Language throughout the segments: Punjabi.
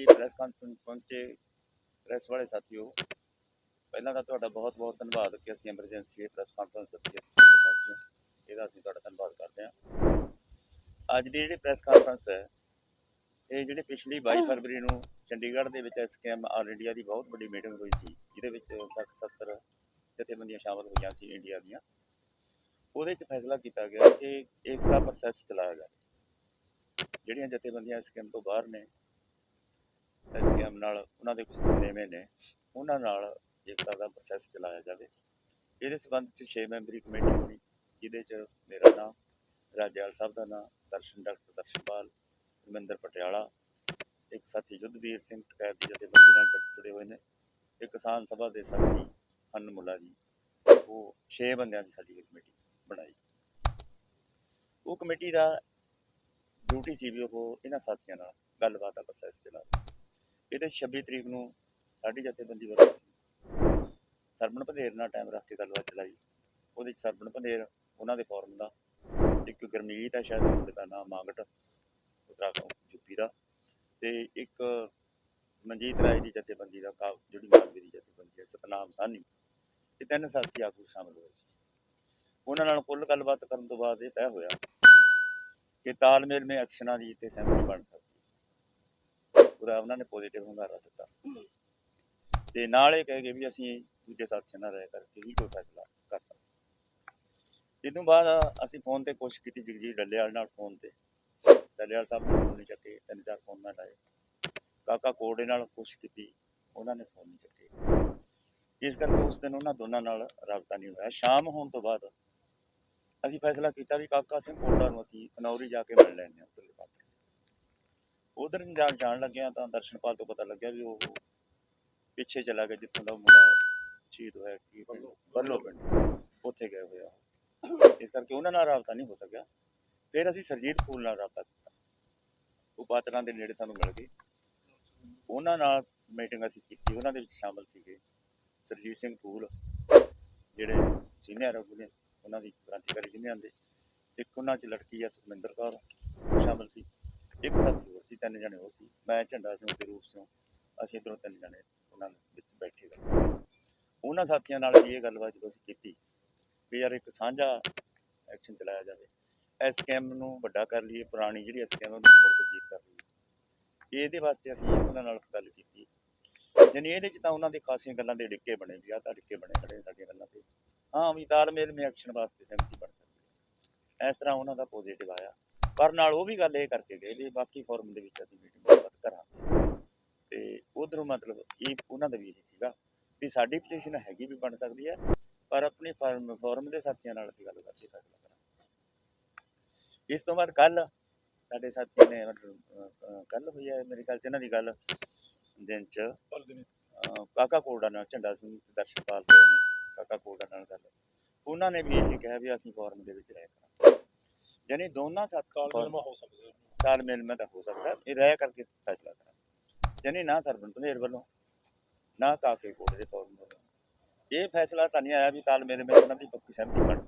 ਦੀ ਪ੍ਰੈਸ ਕਾਨਫਰੰਸ ਪਹੁੰਚੇ ਪ੍ਰੈਸ ਵਾਲੇ ਸਾਥੀਓ, ਪਹਿਲਾਂ ਤਾਂ ਤੁਹਾਡਾ ਬਹੁਤ ਬਹੁਤ ਧੰਨਵਾਦ ਕਿ ਅਸੀਂ ਐਮਰਜੈਂਸੀ ਪ੍ਰੈਸ ਕਾਨਫਰੰਸ ਸੱਦੀ ਪਹੁੰਚੇ ਇਹਦਾ ਅਸੀਂ ਤੁਹਾਡਾ ਧੰਨਵਾਦ ਕਰਦੇ ਹਾਂ। ਅੱਜ ਦੀ ਜਿਹੜੀ ਪ੍ਰੈਸ ਕਾਨਫਰੰਸ ਹੈ, ਇਹ ਜਿਹੜੀ ਪਿਛਲੀ 22 ਫਰਵਰੀ ਨੂੰ ਚੰਡੀਗੜ੍ਹ ਦੇ ਵਿੱਚ ਐਸਕੇਐਮ ਆਲ ਇੰਡੀਆ ਦੀ ਬਹੁਤ ਵੱਡੀ ਮੀਟਿੰਗ ਹੋਈ ਸੀ, ਜਿਹਦੇ ਵਿੱਚ 60 70 ਜਥੇਬੰਦੀਆਂ ਸ਼ਾਮਲ ਹੋਈਆਂ ਸੀ ਇੰਡੀਆ ਦੀਆਂ। ਉਹਦੇ 'ਚ ਫੈਸਲਾ ਕੀਤਾ ਗਿਆ ਕਿ ਏਕਤਾ ਪ੍ਰੋਸੈਸ ਚਲਾਇਆ ਜਾਵੇ। ਜਿਹੜੀਆਂ ਜਥੇਬੰਦੀਆਂ ਐਸਕੇਐਮ ਤੋਂ ਬਾਹਰ ਨੇ ਐਸਕੇਐਮ ਨਾਲ ਉਹਨਾਂ ਦੇ ਕੁਝ ਨੇਵੇਂ ਨੇ, ਉਹਨਾਂ ਨਾਲ ਏਕਤਾ ਦਾ ਪ੍ਰੋਸੈਸ ਚਲਾਇਆ ਜਾਵੇ। ਇਹਦੇ ਸਬੰਧ ਚ 6 ਮੈਂਬਰੀ ਕਮੇਟੀ ਬਣੀ, ਜਿਹਦੇ ਚ ਮੇਰਾ ਨਾਮ, ਰਾਜੇਵਾਲ ਸਾਹਿਬ ਦਾ ਨਾਮ, ਦਰਸ਼ਨ ਡਾਕਟਰ ਦਰਸ਼ਨਪਾਲ ਰਮਿੰਦਰ ਪਟਿਆਲਾ, ਇੱਕ ਸਾਥੀ ਜੁੱਧਵੀਰ ਸਿੰਘ ਟਕੈਤ ਦੀ ਜਥੇਬੰਦੀ ਨਾਲ ਜੁੜੇ ਹੋਏ ਨੇ। ਇੱਕ ਕਿਸਾਨ ਸਭਾ ਦੇ ਸਾਥੀ ਹਨ ਮੁੱਲਾ ਜੀ, ਉਹ 6 ਬੰਦਿਆਂ ਦੀ ਸਾਡੀ ਕਮੇਟੀ ਬਣਾਈ। ਉਹ ਕਮੇਟੀ ਦਾ ਡਿਊਟੀ ਸੀ ਵੀ ਉਹ ਇਹਨਾਂ ਸਾਥੀਆਂ ਨਾਲ ਗੱਲਬਾਤ ਦਾ ਪ੍ਰੋਸੈਸ ਚਲਾਵੇ ਇਹਦੇ 'ਚ 26 ਤਰੀਕ ਨੂੰ ਸਾਡੀ ਜਥੇਬੰਦੀ ਵੱਲੋਂ ਅਸੀਂ ਸਰਬਣ ਭੰਦੇਰ ਨਾਲ ਟਾਈਮ ਰੱਖ ਕੇ ਗੱਲਬਾਤ ਚਲਾਈ। ਉਹਦੇ 'ਚ ਸਰਬਣ ਭੰਦੇਰ ਉਹਨਾਂ ਦੇ ਫੋਰਮ ਦਾ। ਇੱਕ ਗਰਮੀਤ ਹੈ ਸ਼ਾਇਦ ਉਹਦੇ ਦਾ ਨਾਮ ਮਾਂਗਟ, ਉੱਤਰਾਖੰਡ, ਯੂਪੀ ਦਾ। ਤੇ ਇੱਕ ਮਨਜੀਤ ਰਾਏ ਦੀ ਜਥੇਬੰਦੀ ਦਾ, ਕਾ- ਜਿਹੜੀ ਮਾਲਵੇ ਦੀ ਜਥੇਬੰਦੀ ਹੈ, ਸਤਨਾਮ ਸਾਨੀ ਇਹ ਤਿੰਨ ਸਾਥੀ ਆਗੂ ਸ਼ਾਮਲ ਹੋਏ ਸੀ। ਉਹਨਾਂ ਨਾਲ ਕੁੱਲ ਗੱਲਬਾਤ ਕਰਨ ਤੋਂ ਬਾਅਦ ਇਹ ਤੈਅ ਹੋਇਆ ਕਿ ਤਾਲਮੇਲ ਮੇ ਐਕਸ਼ਨਾਂ ਦੀ ਤੇ ਸਹਿਮਤੀ ਬਣ ਸਕਦੀ। ਉਹਦਾ ਉਹਨਾਂ ਨੇ ਪੋਜ਼ਿਟਿਵ ਹੁੰਗਾਰਾ ਦਿੱਤਾ। ਤੇ ਨਾਲ ਇਹ ਕਹੇ ਗਏ ਵੀ ਅਸੀਂ ਦੂਜੇ ਸਾਥੀਆਂ ਨਾਲ ਰਹਿ ਕਰਕੇ ਹੀ ਕੋਈ ਫੈਸਲਾ ਕਰ ਸਕਦੇ। ਇਹ ਤੋਂ ਬਾਅਦ ਅਸੀਂ ਫੋਨ ਤੇ ਕੋਸ਼ਿਸ਼ ਕੀਤੀ ਜਗਜੀਤ ਡੱਲੇਵਾਲ ਨਾਲ ਫੋਨ ਤੇ। ਡੱਲੇਵਾਲ ਸਾਹਿਬ ਨੇ ਫੋਨ ਨਹੀਂ ਚੱਕੇ ਤਿੰਨ ਚਾਰ ਫੋਨ ਮੈਂ ਲਾਏ। ਕਾਕਾ ਕੋੜੇ ਨਾਲ ਕੋਸ਼ਿਸ਼ ਕੀਤੀ ਉਹਨਾਂ ਨੇ ਫੋਨ ਨਹੀਂ ਚੱਕੇ। ਇਸ ਕਰਕੇ ਉਸ ਦਿਨ ਉਹਨਾਂ ਦੋਨਾਂ ਨਾਲ ਰਾਬਤਾ ਨਹੀਂ ਹੋਇਆ। ਸ਼ਾਮ ਹੋਣ ਤੋਂ ਬਾਅਦ ਅਸੀਂ ਫੈਸਲਾ ਕੀਤਾ ਵੀ ਕਾਕਾ ਸਿੰਘ ਕੋਟਾ ਨੂੰ ਅਸੀਂ ਖਨੌਰੀ ਜਾ ਕੇ ਮਿਲ ਲੈਂਦੇ ਹਾਂ ਉਧਰ ਜਾਣ ਜਾਣ ਲੱਗਿਆ ਤਾਂ ਦਰਸ਼ਨਪਾਲ ਤੋਂ ਪਤਾ ਲੱਗਿਆ ਵੀ ਉਹ ਪਿੱਛੇ ਚਲਾ ਗਿਆ ਜਿੱਥੋਂ ਦਾ ਮੁੰਡਾ ਸ਼ਹੀਦ ਹੋਇਆ ਕੀ ਬੱਲੋ ਪਿੰਡ। ਉੱਥੇ ਗਏ ਹੋਇਆ। ਇਸ ਕਰਕੇ ਉਹਨਾਂ ਨਾਲ ਰਾਬਤਾ ਨਹੀਂ ਹੋ ਸਕਿਆ। ਫਿਰ ਅਸੀਂ ਸਰਜੀਤ ਫੂਲ ਨਾਲ ਰਾਬਤਾ ਕੀਤਾ। ਉਹ ਪਾਤਰਾਂ ਦੇ ਨੇੜੇ ਸਾਨੂੰ ਮਿਲ ਗਏ। ਉਹਨਾਂ ਨਾਲ ਮੀਟਿੰਗ ਅਸੀਂ ਕੀਤੀ। ਉਹਨਾਂ ਦੇ ਵਿੱਚ ਸ਼ਾਮਲ ਸੀਗੇ ਸਰਜੀਤ ਸਿੰਘ ਫੂਲ ਜਿਹੜੇ ਸੀਨੀਅਰ ਆਗੂ ਨੇ ਉਹਨਾਂ ਦੀ ਕ੍ਰਾਂਤੀਕਾਰੀ ਯੂਨੀਅਨ ਦੇ ਇੱਕ ਉਹਨਾਂ 'ਚ ਲੜਕੀ ਆ ਸੁਖਮਿੰਦਰ ਕੌਰ ਸ਼ਾਮਲ ਸੀ। ਇੱਕ ਸਾਥੀ ਹੋਰ ਤਿੰਨ ਜਣੇ ਉਹ ਸੀ। ਮੈਂ ਝੰਡਾ ਸਿੰਘ ਤੇ ਰੂਪ ਸਿੰਘ ਅਸੀਂ ਇੱਧਰੋਂ ਤਿੰਨ ਜਣੇ ਉਹਨਾਂ ਵਿੱਚ ਬੈਠੇ ਗਏ ਉਹਨਾਂ ਸਾਥੀਆਂ ਨਾਲ ਵੀ ਇਹ ਗੱਲਬਾਤ ਜਦੋਂ ਅਸੀਂ ਕੀਤੀ ਵੀ ਯਾਰ ਇੱਕ ਸਾਂਝਾ ਐਕਸ਼ਨ ਚਲਾਇਆ ਜਾਵੇ। ਇਸ ਸਕੈਮ ਨੂੰ ਵੱਡਾ ਕਰ ਲਈਏ, ਪੁਰਾਣੀ ਜਿਹੜੀ ਸਕੈਮ ਉਹਨੂੰ ਮੁੜ ਤੋਂ ਕਰ ਲਈਏ। ਇਹਦੇ ਵਾਸਤੇ ਅਸੀਂ ਉਹਨਾਂ ਨਾਲ ਗੱਲ ਕੀਤੀ। ਯਾਨੀ ਇਹਦੇ ਚ ਤਾਂ ਉਹਨਾਂ ਦੇ ਖਾਸੀਆਂ ਗੱਲਾਂ ਦੇ ਡਿੱਕੇ ਬਣੇ ਵੀ ਆ ਤਾਂ ਡਿੱਕੇ ਬਣੇ ਖੜੇ ਸਾਡੀਆਂ ਗੱਲਾਂ ਤੇ। ਹਾਂ ਵੀ ਤਾਲਮੇਲ ਮੇ ਐਕਸ਼ਨ ਵਾਸਤੇ ਸਹਿਮਤੀ ਬਣ ਸਕਦੀ ਇਸ ਤਰ੍ਹਾਂ ਉਹਨਾਂ ਦਾ ਪੋਜ਼ਿਟਿਵ ਆਇਆ। ਪਰ ਨਾਲ ਉਹ ਵੀ ਗੱਲ ਇਹ ਕਰਕੇ ਗਏ ਵੀ ਬਾਕੀ ਫੋਰਮ ਦੇ ਵਿੱਚ ਅਸੀਂ ਮੀਟਿੰਗ ਕਰਾਂਗੇ। ਤੇ ਉਧਰੋਂ ਮਤਲਬ ਇਹ ਉਹਨਾਂ ਦਾ ਵੀ ਇਹ ਸੀਗਾ ਵੀ ਸਾਡੀ ਪੋਜੀਸ਼ਨ ਹੈਗੀ ਵੀ ਬਣ ਸਕਦੀ ਹੈ ਪਰ ਆਪਣੀ ਫਾਰਮ ਫੋਰਮ ਦੇ ਸਾਥੀਆਂ ਨਾਲ ਅਸੀਂ ਗੱਲ ਕਰਕੇ ਫੈਸਲਾ ਕਰਾਂਗੇ। ਇਸ ਤੋਂ ਬਾਅਦ ਕੱਲ ਸਾਡੇ ਸਾਥੀ ਨੇ ਮਤਲਬ ਕੱਲ ਹੋਈ ਹੈ ਮੇਰੇ ਖਿਆਲ ਚ ਇਹਨਾਂ ਦੀ ਗੱਲ ਦਿਨ ਚ। ਕਾਕਾ ਕੋੜਾ ਨਾਲ ਝੰਡਾ ਸਿੰਘ ਹੋਏ ਨੇ ਕਾਕਾ ਕੋੜਾ ਨਾਲ ਗੱਲ। ਉਹਨਾਂ ਨੇ ਵੀ ਇਹ ਕਿਹਾ ਵੀ ਅਸੀਂ ਫੋਰਮ ਦੇ ਵਿੱਚ ਰਹਿ ਯਾਨੀ ਦੋਨਾਂ ਸਾਥ ਤਾਲਮੇਲ ਹੋ ਸਕਦਾ ਤਾਲਮੇਲ ਮੈਂ ਤਾਂ ਹੋ ਸਕਦਾ ਇਹ ਰਹਿ ਕਰਕੇ ਫੈਸਲਾ ਕਰਾਂਗੇ ਯਾਨੀ ਨਾ ਸਰਬਨ ਪੰਧੇਰ ਵੱਲੋਂ ਨਾ ਕਾਕੇ ਕੋੜੇ ਦੇ ਫੋਰਮ ਵੱਲੋਂ ਇਹ ਫੈਸਲਾ ਤਾਂ ਨਹੀਂ ਆਇਆ ਵੀ ਤਾਲਮੇਲ ਵਿੱਚ ਉਹਨਾਂ ਦੀ ਪੱਕੀ ਸਹਿਮਤੀ ਬਣ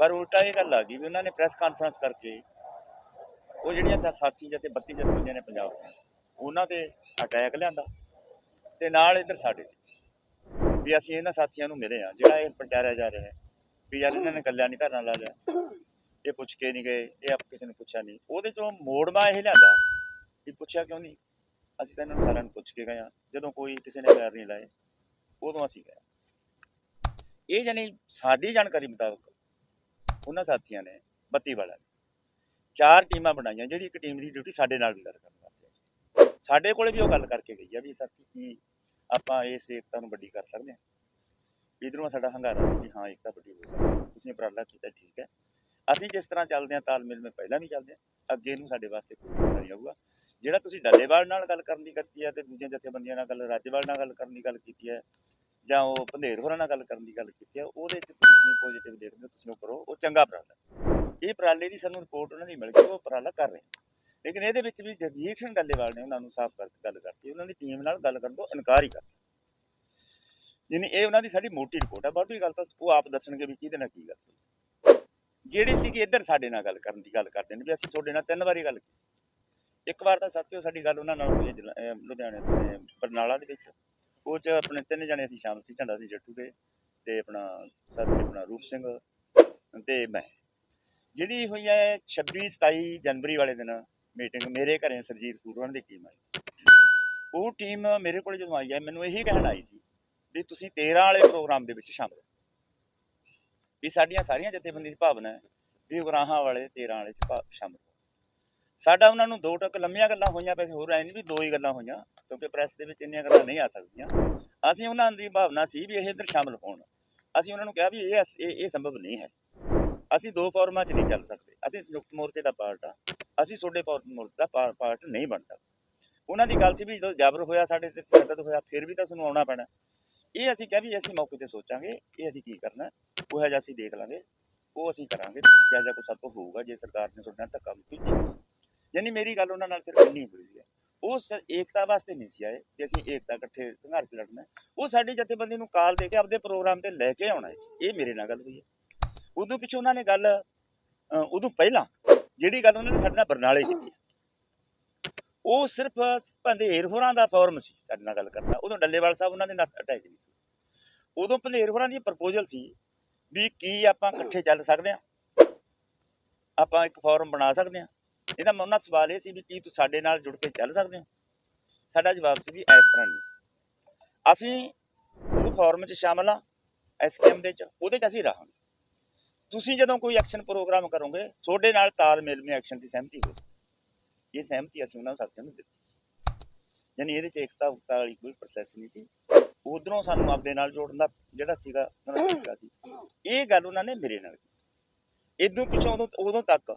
ਪਰ ਉਲਟਾ ਇਹ ਗੱਲ ਆ ਗਈ ਵੀ ਉਹਨਾਂ ਨੇ ਪ੍ਰੈਸ ਕਾਨਫਰੰਸ ਕਰਕੇ ਉਹ ਜਿਹੜੀਆਂ ਸਾਥੀ ਜਥੇ 32 ਜਥੇਬੰਦੀਆਂ ਨੇ ਪੰਜਾਬ ਉਹਨਾਂ ਤੇ ਅਟੈਕ ਲਿਆਂਦਾ ਤੇ ਨਾਲ ਇੱਧਰ ਸਾਡੇ ਤੇ। ਵੀ ਅਸੀਂ ਇਹਨਾਂ ਸਾਥੀਆਂ ਨੂੰ ਮਿਲੇ ਆ ਜਿਹੜਾ ਇਹ ਪ੍ਰਚਾਰਿਆ ਜਾ ਰਿਹਾ ਹੈ। ਵੀ ਯਾਰ ਇਹਨਾਂ ਨੇ ਗੱਲਾਂ ਨਹੀਂ ਧਰਨਾ ਲਾ ਲਿਆ। ਇਹ ਪੁੱਛ ਕੇ ਨਹੀਂ ਗਏ, ਇਹ ਆਪ ਕਿਸੇ ਨੇ ਪੁੱਛਿਆ ਨਹੀਂ। ਉਹਦੇ ਚੋਂ ਮੋੜ ਮੋੜਵਾ ਇਹ ਲਿਆਂਦਾ ਵੀ ਪੁੱਛਿਆ ਕਿਉਂ ਨਹੀਂ? ਅਸੀਂ ਤਾਂ ਇਹਨਾਂ ਨੂੰ ਸਾਰਿਆਂ ਨੂੰ ਪੁੱਛ ਕੇ ਗਏ ਆ ਜਦੋਂ ਕੋਈ ਕਿਸੇ ਨੇ ਪੈਰ ਨਹੀਂ ਲਾਏ, ਉਦੋਂ ਅਸੀਂ ਗਏ ਇਹ ਜਾਨੀ ਸਾਡੀ ਜਾਣਕਾਰੀ ਮੁਤਾਬਕ ਉਹਨਾਂ ਸਾਥੀਆਂ ਨੇ 32 ਵਾਲਿਆਂ ਨੇ ਚਾਰ ਟੀਮਾਂ ਬਣਾਈਆਂ, ਜਿਹੜੀ ਇੱਕ ਟੀਮ ਦੀ ਡਿਊਟੀ ਸਾਡੇ ਨਾਲ ਵੀ ਗੱਲ ਕਰਨ ਵਾਸਤੇ ਸਾਡੇ ਕੋਲੇ ਵੀ ਉਹ ਗੱਲ ਕਰਕੇ ਗਈ ਆ ਵੀ ਸਾਥੀ ਕੀ ਆਪਾਂ ਇਸ ਏਕਤਾ ਨੂੰ ਵੱਡੀ ਕਰ ਸਕਦੇ ਹਾਂ? ਇਧਰੋਂ ਸਾਡਾ ਹੰਗਾਰਾ ਸੀ ਵੀ ਹਾਂ ਏਕਤਾ ਵੱਡੀ ਹੋ ਸਕਦੀ ਤੁਸੀਂ ਉਪਰਾਲਾ ਕੀਤਾ, ਠੀਕ ਹੈ। ਅਸੀਂ ਜਿਸ ਤਰ੍ਹਾਂ ਚੱਲਦੇ ਹਾਂ, ਤਾਲਮੇਲ ਮੈਂ ਪਹਿਲਾਂ ਵੀ ਚੱਲਦੇ ਹਾਂ, ਅੱਗੇ ਨੂੰ ਸਾਡੇ ਵਾਸਤੇ ਕੋਈ ਨਹੀਂ ਆਊਗਾ ਜਿਹੜਾ ਤੁਸੀਂ ਡੱਲੇਵਾਲ ਨਾਲ ਗੱਲ ਕਰਨ ਦੀ ਕੀਤੀ ਹੈ ਤੇ ਦੂਜੀਆਂ ਜਥੇਬੰਦੀਆਂ ਨਾਲ ਗੱਲ, ਰਾਜੇਵਾਲ ਨਾਲ ਗੱਲ ਕਰਨ ਦੀ ਗੱਲ ਕੀਤੀ ਹੈ, ਜਾਂ ਉਹ ਭੰਦੇਰ ਹੋਰਾਂ ਨਾਲ ਗੱਲ ਕਰਨ ਦੀ ਗੱਲ ਕੀਤੀ ਹੈ, ਉਹਦੇ 'ਚ ਤੁਸੀਂ ਪੋਜ਼ਿਟਿਵ ਦੇਖਦੇ ਹੋ ਤੁਸੀਂ ਉਹ ਕਰੋ, ਉਹ ਚੰਗਾ ਉਪਰਾਲਾ ਇਹ ਉਪਰਾਲੇ ਦੀ ਸਾਨੂੰ ਰਿਪੋਰਟ ਉਹਨਾਂ ਦੀ ਮਿਲ ਗਈ, ਉਹ ਉਪਰਾਲਾ ਕਰ ਰਹੇ ਲੇਕਿਨ ਇਹਦੇ ਵਿੱਚ ਵੀ ਜਗਜੀਤ ਸਿੰਘ ਡੱਲੇਵਾਲ ਨੇ ਉਹਨਾਂ ਨੂੰ ਸਾਫ਼ ਕਰਕੇ ਗੱਲ ਕਰਤੀ ਉਹਨਾਂ ਦੀ ਟੀਮ ਨਾਲ ਗੱਲ ਕਰਨ ਤੋਂ ਇਨਕਾਰ ਹੀ ਕਰ ਜਿਨੀ ਇਹ ਉਹਨਾਂ ਦੀ ਸਾਡੀ ਮੋਟੀ ਰਿਪੋਰਟ ਹੈ ਬਾਕੀ ਗੱਲ ਤਾਂ ਉਹ ਆਪ ਦੱਸਣਗੇ ਵੀ ਕਿਹਦੇ ਨਾਲ ਕੀ ਗੱਲ ਹੋਈ। ਜਿਹੜੀ ਸੀ ਇੱਧਰ ਸਾਡੇ ਨਾਲ ਗੱਲ ਕਰਨ ਦੀ ਗੱਲ ਕਰਦੇ ਨੇ ਵੀ ਅਸੀਂ ਤੁਹਾਡੇ ਨਾਲ ਤਿੰਨ ਵਾਰੀ ਗੱਲ ਕੀਤੀ। ਇੱਕ ਵਾਰ ਤਾਂ ਸਾਥੀਓ ਸਾਡੀ ਗੱਲ ਉਹਨਾਂ ਨਾਲ ਹੋਈ ਹੈ ਲੁਧਿਆਣੇ ਤੋਂ ਬਰਨਾਲਾ ਦੇ ਵਿੱਚ। ਉਹ ਚ ਆਪਣੇ ਤਿੰਨ ਜਣੇ ਅਸੀਂ ਸ਼ਾਮਲ ਸੀ, ਝੰਡਾ ਸੀ ਜੱਟੂ ਦੇ ਤੇ ਆਪਣਾ ਸਾਥੀ ਆਪਣਾ ਰੂਪ ਸਿੰਘ ਤੇ ਮੈਂ। ਜਿਹੜੀ ਹੋਈ ਹੈ 26 27 ਜਨਵਰੀ ਵਾਲੇ ਦਿਨ ਮੀਟਿੰਗ ਮੇਰੇ ਘਰੇ ਸਰਜੀਤ ਪੂਰਵਨ ਦੀ ਟੀਮ ਆਈ। ਉਹ ਟੀਮ ਮੇਰੇ ਕੋਲ ਜਦੋਂ ਆਈ ਹੈ, ਮੈਨੂੰ ਇਹੀ ਕਹਿਣ ਆਈ ਸੀ ਵੀ ਤੁਸੀਂ 13 ਵਾਲੇ ਪ੍ਰੋਗਰਾਮ ਦੇ ਵਿੱਚ ਸ਼ਾਮਲ ਵੀ ਸਾਡੀਆਂ ਸਾਰੀਆਂ ਜਥੇਬੰਦੀਆਂ ਦੀ ਭਾਵਨਾ ਹੈ ਵੀ ਉਗਰਾਹਾਂ ਵਾਲੇ 13 ਵਾਲੇ ਚ ਭਾ- ਸ਼ਾਮਲ ਹੋ ਸਾਡਾ ਉਹਨਾਂ ਨੂੰ ਦੋ ਟੱਕ ਲੰਮੀਆਂ ਗੱਲਾਂ ਹੋਈਆਂ, ਵੈਸੇ ਹੋਰ ਐ ਨਹੀਂ ਵੀ ਦੋ ਹੀ ਗੱਲਾਂ ਹੋਈਆਂ, ਕਿਉਂਕਿ ਪ੍ਰੈਸ ਦੇ ਵਿੱਚ ਇੰਨੀਆਂ ਗੱਲਾਂ ਨਹੀਂ ਆ ਸਕਦੀਆਂ। ਅਸੀਂ ਉਹਨਾਂ ਦੀ ਭਾਵਨਾ ਸੀ ਵੀ ਇਹ ਇੱਧਰ ਸ਼ਾਮਲ ਹੋਣ। ਅਸੀਂ ਉਹਨਾਂ ਨੂੰ ਕਿਹਾ ਵੀ ਇਹ ਅਸ- ਇਹ ਇਹ ਸੰਭਵ ਨਹੀਂ ਹੈ। ਅਸੀਂ ਦੋ ਫੋਰਮਾਂ 'ਚ ਨਹੀਂ ਚੱਲ ਸਕਦੇ। ਅਸੀਂ ਸੰਯੁਕਤ ਮੋਰਚੇ ਦਾ ਪਾਰਟ ਆ। ਅਸੀਂ ਤੁਹਾਡੇ ਫੋਰ- ਮੋਰਚੇ ਦਾ ਪਾ- ਪਾਰਟ ਨਹੀਂ ਬਣ ਸਕਦੇ ਉਹਨਾਂ ਦੀ ਗੱਲ ਸੀ ਵੀ ਜਦੋਂ ਜਬਰ ਹੋਇਆ ਸਾਡੇ ਤੇ ਤਸ਼ੱਦਦ ਹੋਇਆ, ਫਿਰ ਵੀ ਤਾਂ ਸਾਨੂੰ ਆਉਣਾ ਪੈਣਾ। ਇਹ ਅਸੀਂ ਕਿਹਾ ਵੀ ਅਸੀਂ ਮੌਕੇ ਤੇ ਸੋਚਾਂਗੇ, ਇਹ ਅਸੀਂ ਕੀ ਕਰਨਾ, ਉਹ ਜਿਹਾ ਅਸੀਂ ਦੇਖ ਲਾਂਗੇ, ਉਹ ਅਸੀਂ ਕਰਾਂਗੇ, ਜਿਹਾ ਜਿਹਾ ਕੋਈ ਸਭ ਤੋਂ ਹੋਊਗਾ, ਜੇ ਸਰਕਾਰ ਨੇ ਤੁਹਾਡੇ ਨਾਲ ਧੱਕਾ ਮੁੱਕੀ ਕੀਤੀ। ਯਾਨੀ ਮੇਰੀ ਗੱਲ ਉਹਨਾਂ ਨਾਲ ਸਿਰਫ ਇੰਨੀ ਹੋਈ ਹੈ, ਉਹ ਸ- ਏਕਤਾ ਵਾਸਤੇ ਨਹੀਂ ਸੀ ਆਏ ਕਿ ਅਸੀਂ ਏਕਤਾ ਇਕੱਠੇ ਸੰਘਰਸ਼ ਲੜਨਾ ਉਹ ਸਾਡੀ ਜਥੇਬੰਦੀ ਨੂੰ ਕਾਲ ਦੇ ਕੇ ਆਪਦੇ ਪ੍ਰੋਗਰਾਮ ਤੇ ਲੈ ਕੇ ਆਉਣਾ ਸੀ, ਇਹ ਮੇਰੇ ਨਾਲ ਗੱਲ ਹੋਈ ਹੈ। ਉਦੋਂ ਪਿੱਛੇ ਉਹਨਾਂ ਨੇ ਗੱਲ ਉਦੋਂ ਪਹਿਲਾਂ ਜਿਹੜੀ ਗੱਲ ਉਹਨਾਂ ਨੇ ਸਾਡੇ ਨਾਲ ਬਰਨਾਲੇ ਕੀਤੀ ਉਹ ਸਿਰਫ ਭੰਦੇਰ ਹੋਰਾਂ ਦਾ ਫੋਰਮ ਸੀ ਸਾਡੇ ਨਾਲ ਗੱਲ ਕਰਨਾ। ਉਦੋਂ ਡੱਲੇਵਾਲ ਸਾਹਿਬ ਉਹਨਾਂ ਦੇ ਨਾਲ ਅਟੈਚ ਨਹੀਂ ਸੀ। ਉਦੋਂ ਭੰਦੇਰ ਹੋਰਾਂ ਦੀ ਪ੍ਰਪੋਜ਼ਲ ਸੀ ਵੀ ਕੀ ਆਪਾਂ ਇਕੱਠੇ ਚੱਲ ਸਕਦੇ ਹਾਂ। ਆਪਾਂ ਇੱਕ ਫੋਰਮ ਬਣਾ ਸਕਦੇ ਹਾਂ। ਇਹਦਾ ਉਹਨਾਂ ਸਵਾਲ ਇਹ ਸੀ ਵੀ ਕੀ ਤੁਸੀਂ ਸਾਡੇ ਨਾਲ ਜੁੜ ਕੇ ਚੱਲ ਸਕਦੇ ਹੋ? ਸਾਡਾ ਜਵਾਬ ਸੀ ਵੀ ਇਸ ਤਰ੍ਹਾਂ ਨਹੀਂ। ਅਸੀਂ ਉਹ ਫੋਰਮ 'ਚ ਸ਼ਾਮਲ ਆ ਐਸਕੇਐਮ ਦੇ 'ਚ, ਉਹਦੇ 'ਚ ਅਸੀਂ ਰਹਾਂਗੇ। ਤੁਸੀਂ ਜਦੋਂ ਕੋਈ ਐਕਸ਼ਨ ਪ੍ਰੋਗਰਾਮ ਕਰੋਗੇ, ਤੁਹਾਡੇ ਨਾਲ ਤਾਲਮੇਲ ਮੇ ਐਕਸ਼ਨ ਦੀ ਸਹਿਮਤੀ ਹੋ ਇਹ ਸਹਿਮਤੀ ਅਸੀਂ ਉਹਨਾਂ ਨੂੰ ਸਾਥੀਆਂ ਨੂੰ ਦਿੱਤੀ ਯਾਨੀ ਇਹਦੇ 'ਚ ਏਕਤਾ, ਉਕਤਾ ਵਾਲੀ ਕੋਈ ਪ੍ਰੋਸੈਸ ਨਹੀਂ ਸੀ। ਉਧਰੋਂ ਸਾਨੂੰ ਆਪਦੇ ਨਾਲ ਜੋੜਨ ਦਾ ਜਿਹੜਾ ਸੀਗਾ, ਉਹਨਾਂ ਦਾ ਤਰੀਕਾ ਸੀ। ਇਹ ਗੱਲ ਉਹਨਾਂ ਨੇ ਮੇਰੇ ਨਾਲ ਕੀਤੀ। ਇਦੋਂ ਪਿੱਛੋਂ ਉਦੋਂ ਉਦੋਂ ਤੱਕ,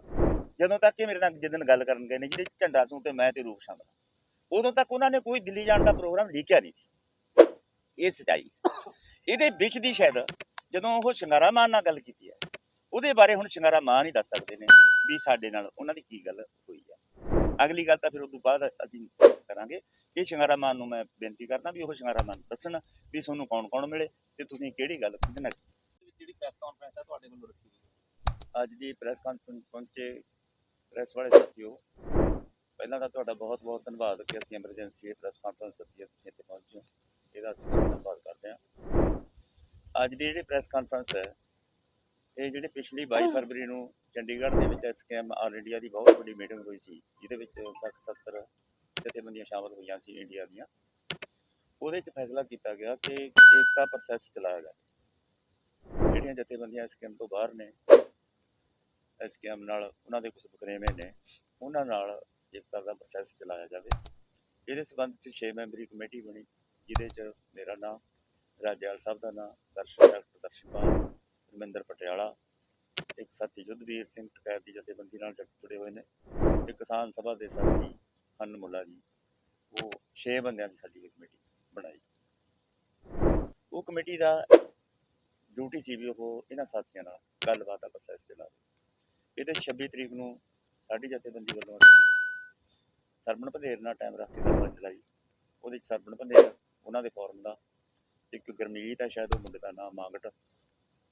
ਜਦੋਂ ਤੱਕ ਇਹ ਮੇਰੇ ਨਾਲ ਜਿੱਦਣ ਗੱਲ ਕਰਨ ਗਏ ਨੇ, ਜਿਹਦੇ ਝੰਡਾ ਸਿੰਘ ਤੇ ਮੈਂ ਤੇ ਰੂਪ ਸ਼ਾਮਲ ਹਾਂ। ਉਦੋਂ ਤੱਕ ਉਹਨਾਂ ਨੇ ਕੋਈ ਦਿੱਲੀ ਜਾਣ ਦਾ ਪ੍ਰੋਗਰਾਮ ਲਿਖਿਆ ਨਹੀਂ ਸੀ। ਇਹ ਸਚਾਈ ਇਹਦੇ ਵਿੱਚ ਦੀ ਸ਼ਾਇਦ ਜਦੋਂ ਉਹ ਸ਼ਿੰਗਾਰਾ ਮਾਨ ਨਾਲ ਗੱਲ ਕੀਤੀ ਹੈ, ਉਹਦੇ ਬਾਰੇ ਹੁਣ ਸ਼ਿੰਗਾਰਾ ਮਾਨ ਹੀ ਦੱਸ ਸਕਦੇ ਨੇ ਵੀ ਸਾਡੇ ਨਾਲ ਉਹਨਾਂ ਦੀ ਕੀ ਗੱਲ ਹੋਈ ਹੈ। ਅਗਲੀ ਗੱਲ ਤਾਂ ਫਿਰ ਉਸ ਤੋਂ ਬਾਅਦ ਅਸੀਂ ਕਰਾਂਗੇ ਇਹ ਸ਼ਿੰਗਾਰਾ ਮਾਨ ਨੂੰ ਮੈਂ ਬੇਨਤੀ ਕਰਦਾ ਵੀ ਉਹ ਸ਼ਿੰਗਾਰਾ ਮਾਨ ਦੱਸਣ ਵੀ ਤੁਹਾਨੂੰ ਕੌਣ ਕੌਣ ਮਿਲੇ ਤੇ ਤੁਸੀਂ ਕਿਹੜੀ ਗੱਲ ਕਿਹਦੇ ਨਾਲ ਜਿਹੜੀ ਪ੍ਰੈਸ ਕਾਨਫਰੰਸ ਹੈ ਤੁਹਾਡੇ ਵੱਲੋਂ ਰੱਖੀ ਗਈ ਅੱਜ ਦੀ ਪ੍ਰੈਸ ਕਾਨਫਰੰਸ ਪਹੁੰਚੇ ਪ੍ਰੈਸ ਵਾਲੇ ਸਾਥੀਓ ਪਹਿਲਾਂ ਤਾਂ ਤੁਹਾਡਾ ਬਹੁਤ ਬਹੁਤ ਧੰਨਵਾਦ ਕਿ ਅਸੀਂ ਐਮਰਜੈਂਸੀ ਪ੍ਰੈਸ ਕਾਨਫਰੰਸ ਸੱਦੀ ਤੁਸੀਂ ਇੱਥੇ ਪਹੁੰਚੇ ਹੋ। ਇਹਦਾ ਅਸੀਂ ਧੰਨਵਾਦ ਕਰਦੇ ਹਾਂ। ਅੱਜ ਦੀ ਜਿਹੜੀ ਪ੍ਰੈਸ ਕਾਨਫਰੰਸ ਹੈ ਇਹ ਜਿਹੜੀ ਪਿਛਲੀ 22 ਫਰਵਰੀ ਨੂੰ ਚੰਡੀਗੜ੍ਹ ਦੇ ਵਿੱਚ ਐਸਕੇਐਮ ਆਲ ਇੰਡੀਆ ਦੀ ਬਹੁਤ ਵੱਡੀ ਮੀਟਿੰਗ ਹੋਈ ਸੀ ਜਿਹਦੇ ਵਿੱਚ 60 70 ਜਥੇਬੰਦੀਆਂ ਸ਼ਾਮਲ ਹੋਈਆਂ ਸੀ ਇੰਡੀਆ ਦੀਆਂ। ਉਹਦੇ 'ਚ ਫੈਸਲਾ ਕੀਤਾ ਗਿਆ ਕਿ ਏਕਤਾ ਪ੍ਰੋਸੈਸ ਚਲਾਇਆ ਜਾਵੇ। ਜਿਹੜੀਆਂ ਜਥੇਬੰਦੀਆਂ ਐਸਕੇਐਮ ਤੋਂ ਬਾਹਰ ਨੇ ਐਸਕੇਐਮ ਨਾਲ ਉਹਨਾਂ ਦੇ ਕੁਝ ਬਕਰੇਵੇਂ ਨੇ, ਉਹਨਾਂ ਨਾਲ ਏਕਤਾ ਦਾ ਪ੍ਰੋਸੈਸ ਚਲਾਇਆ ਜਾਵੇ। ਇਹਦੇ ਸਬੰਧ 'ਚ 6 ਮੈਂਬਰੀ ਕਮੇਟੀ ਬਣੀ, ਜਿਹਦੇ 'ਚ ਮੇਰਾ ਨਾਮ ਰਾਜੇਵਾਲ ਸਾਹਿਬ ਦਾ ਨਾਮ, ਦਰਸ਼ਨ ਡਾਕਟਰ ਦਰਸ਼ਨਪਾਲ ਰਮਿੰਦਰ ਪਟਿਆਲਾ, ਇੱਕ ਸਾਥੀ ਜੁੱਧਵੀਰ ਸਿੰਘ ਟਕੈਤ ਦੀ ਜਥੇਬੰਦੀ ਨਾਲ ਜੁੜ- ਜੁੜੇ ਹੋਏ ਨੇ, ਇੱਕ ਕਿਸਾਨ ਸਭਾ ਦੇ ਸਾਥੀ ਹਨ ਜੀ। ਉਹ 6 ਬੰਦਿਆਂ ਦੀ ਸਾਡੀ ਇਹ ਕਮੇਟੀ ਬਣਾਈ। ਉਹ ਕਮੇਟੀ ਦਾ ਡਿਊਟੀ ਸੀ ਵੀ ਉਹ ਇਹਨਾਂ ਸਾਥੀਆਂ ਨਾਲ ਗੱਲਬਾਤ ਦਾ ਪ੍ਰੋਸੈਸ ਚਲਾਵੇ ਇਹਦੇ 'ਚ 26 ਤਰੀਕ ਨੂੰ ਸਾਡੀ ਜਥੇਬੰਦੀ ਵੱਲੋਂ ਸਰਬਣ ਭੰਦੇਰ ਨਾਲ ਟਾਈਮ ਰੱਖ ਕੇ ਗੱਲਬਾਤ ਚਲਾਈ। ਉਹਦੇ 'ਚ ਸਰਬਣ ਭੰਦੇਰ ਉਹਨਾਂ ਦੇ ਫੋਰਮ ਦਾ। ਇੱਕ ਗਰਮੀਤ ਹੈ ਸ਼ਾਇਦ, ਉਹ ਮੁੰਡੇ ਦਾ ਨਾਮ ਮਾਂਗਟ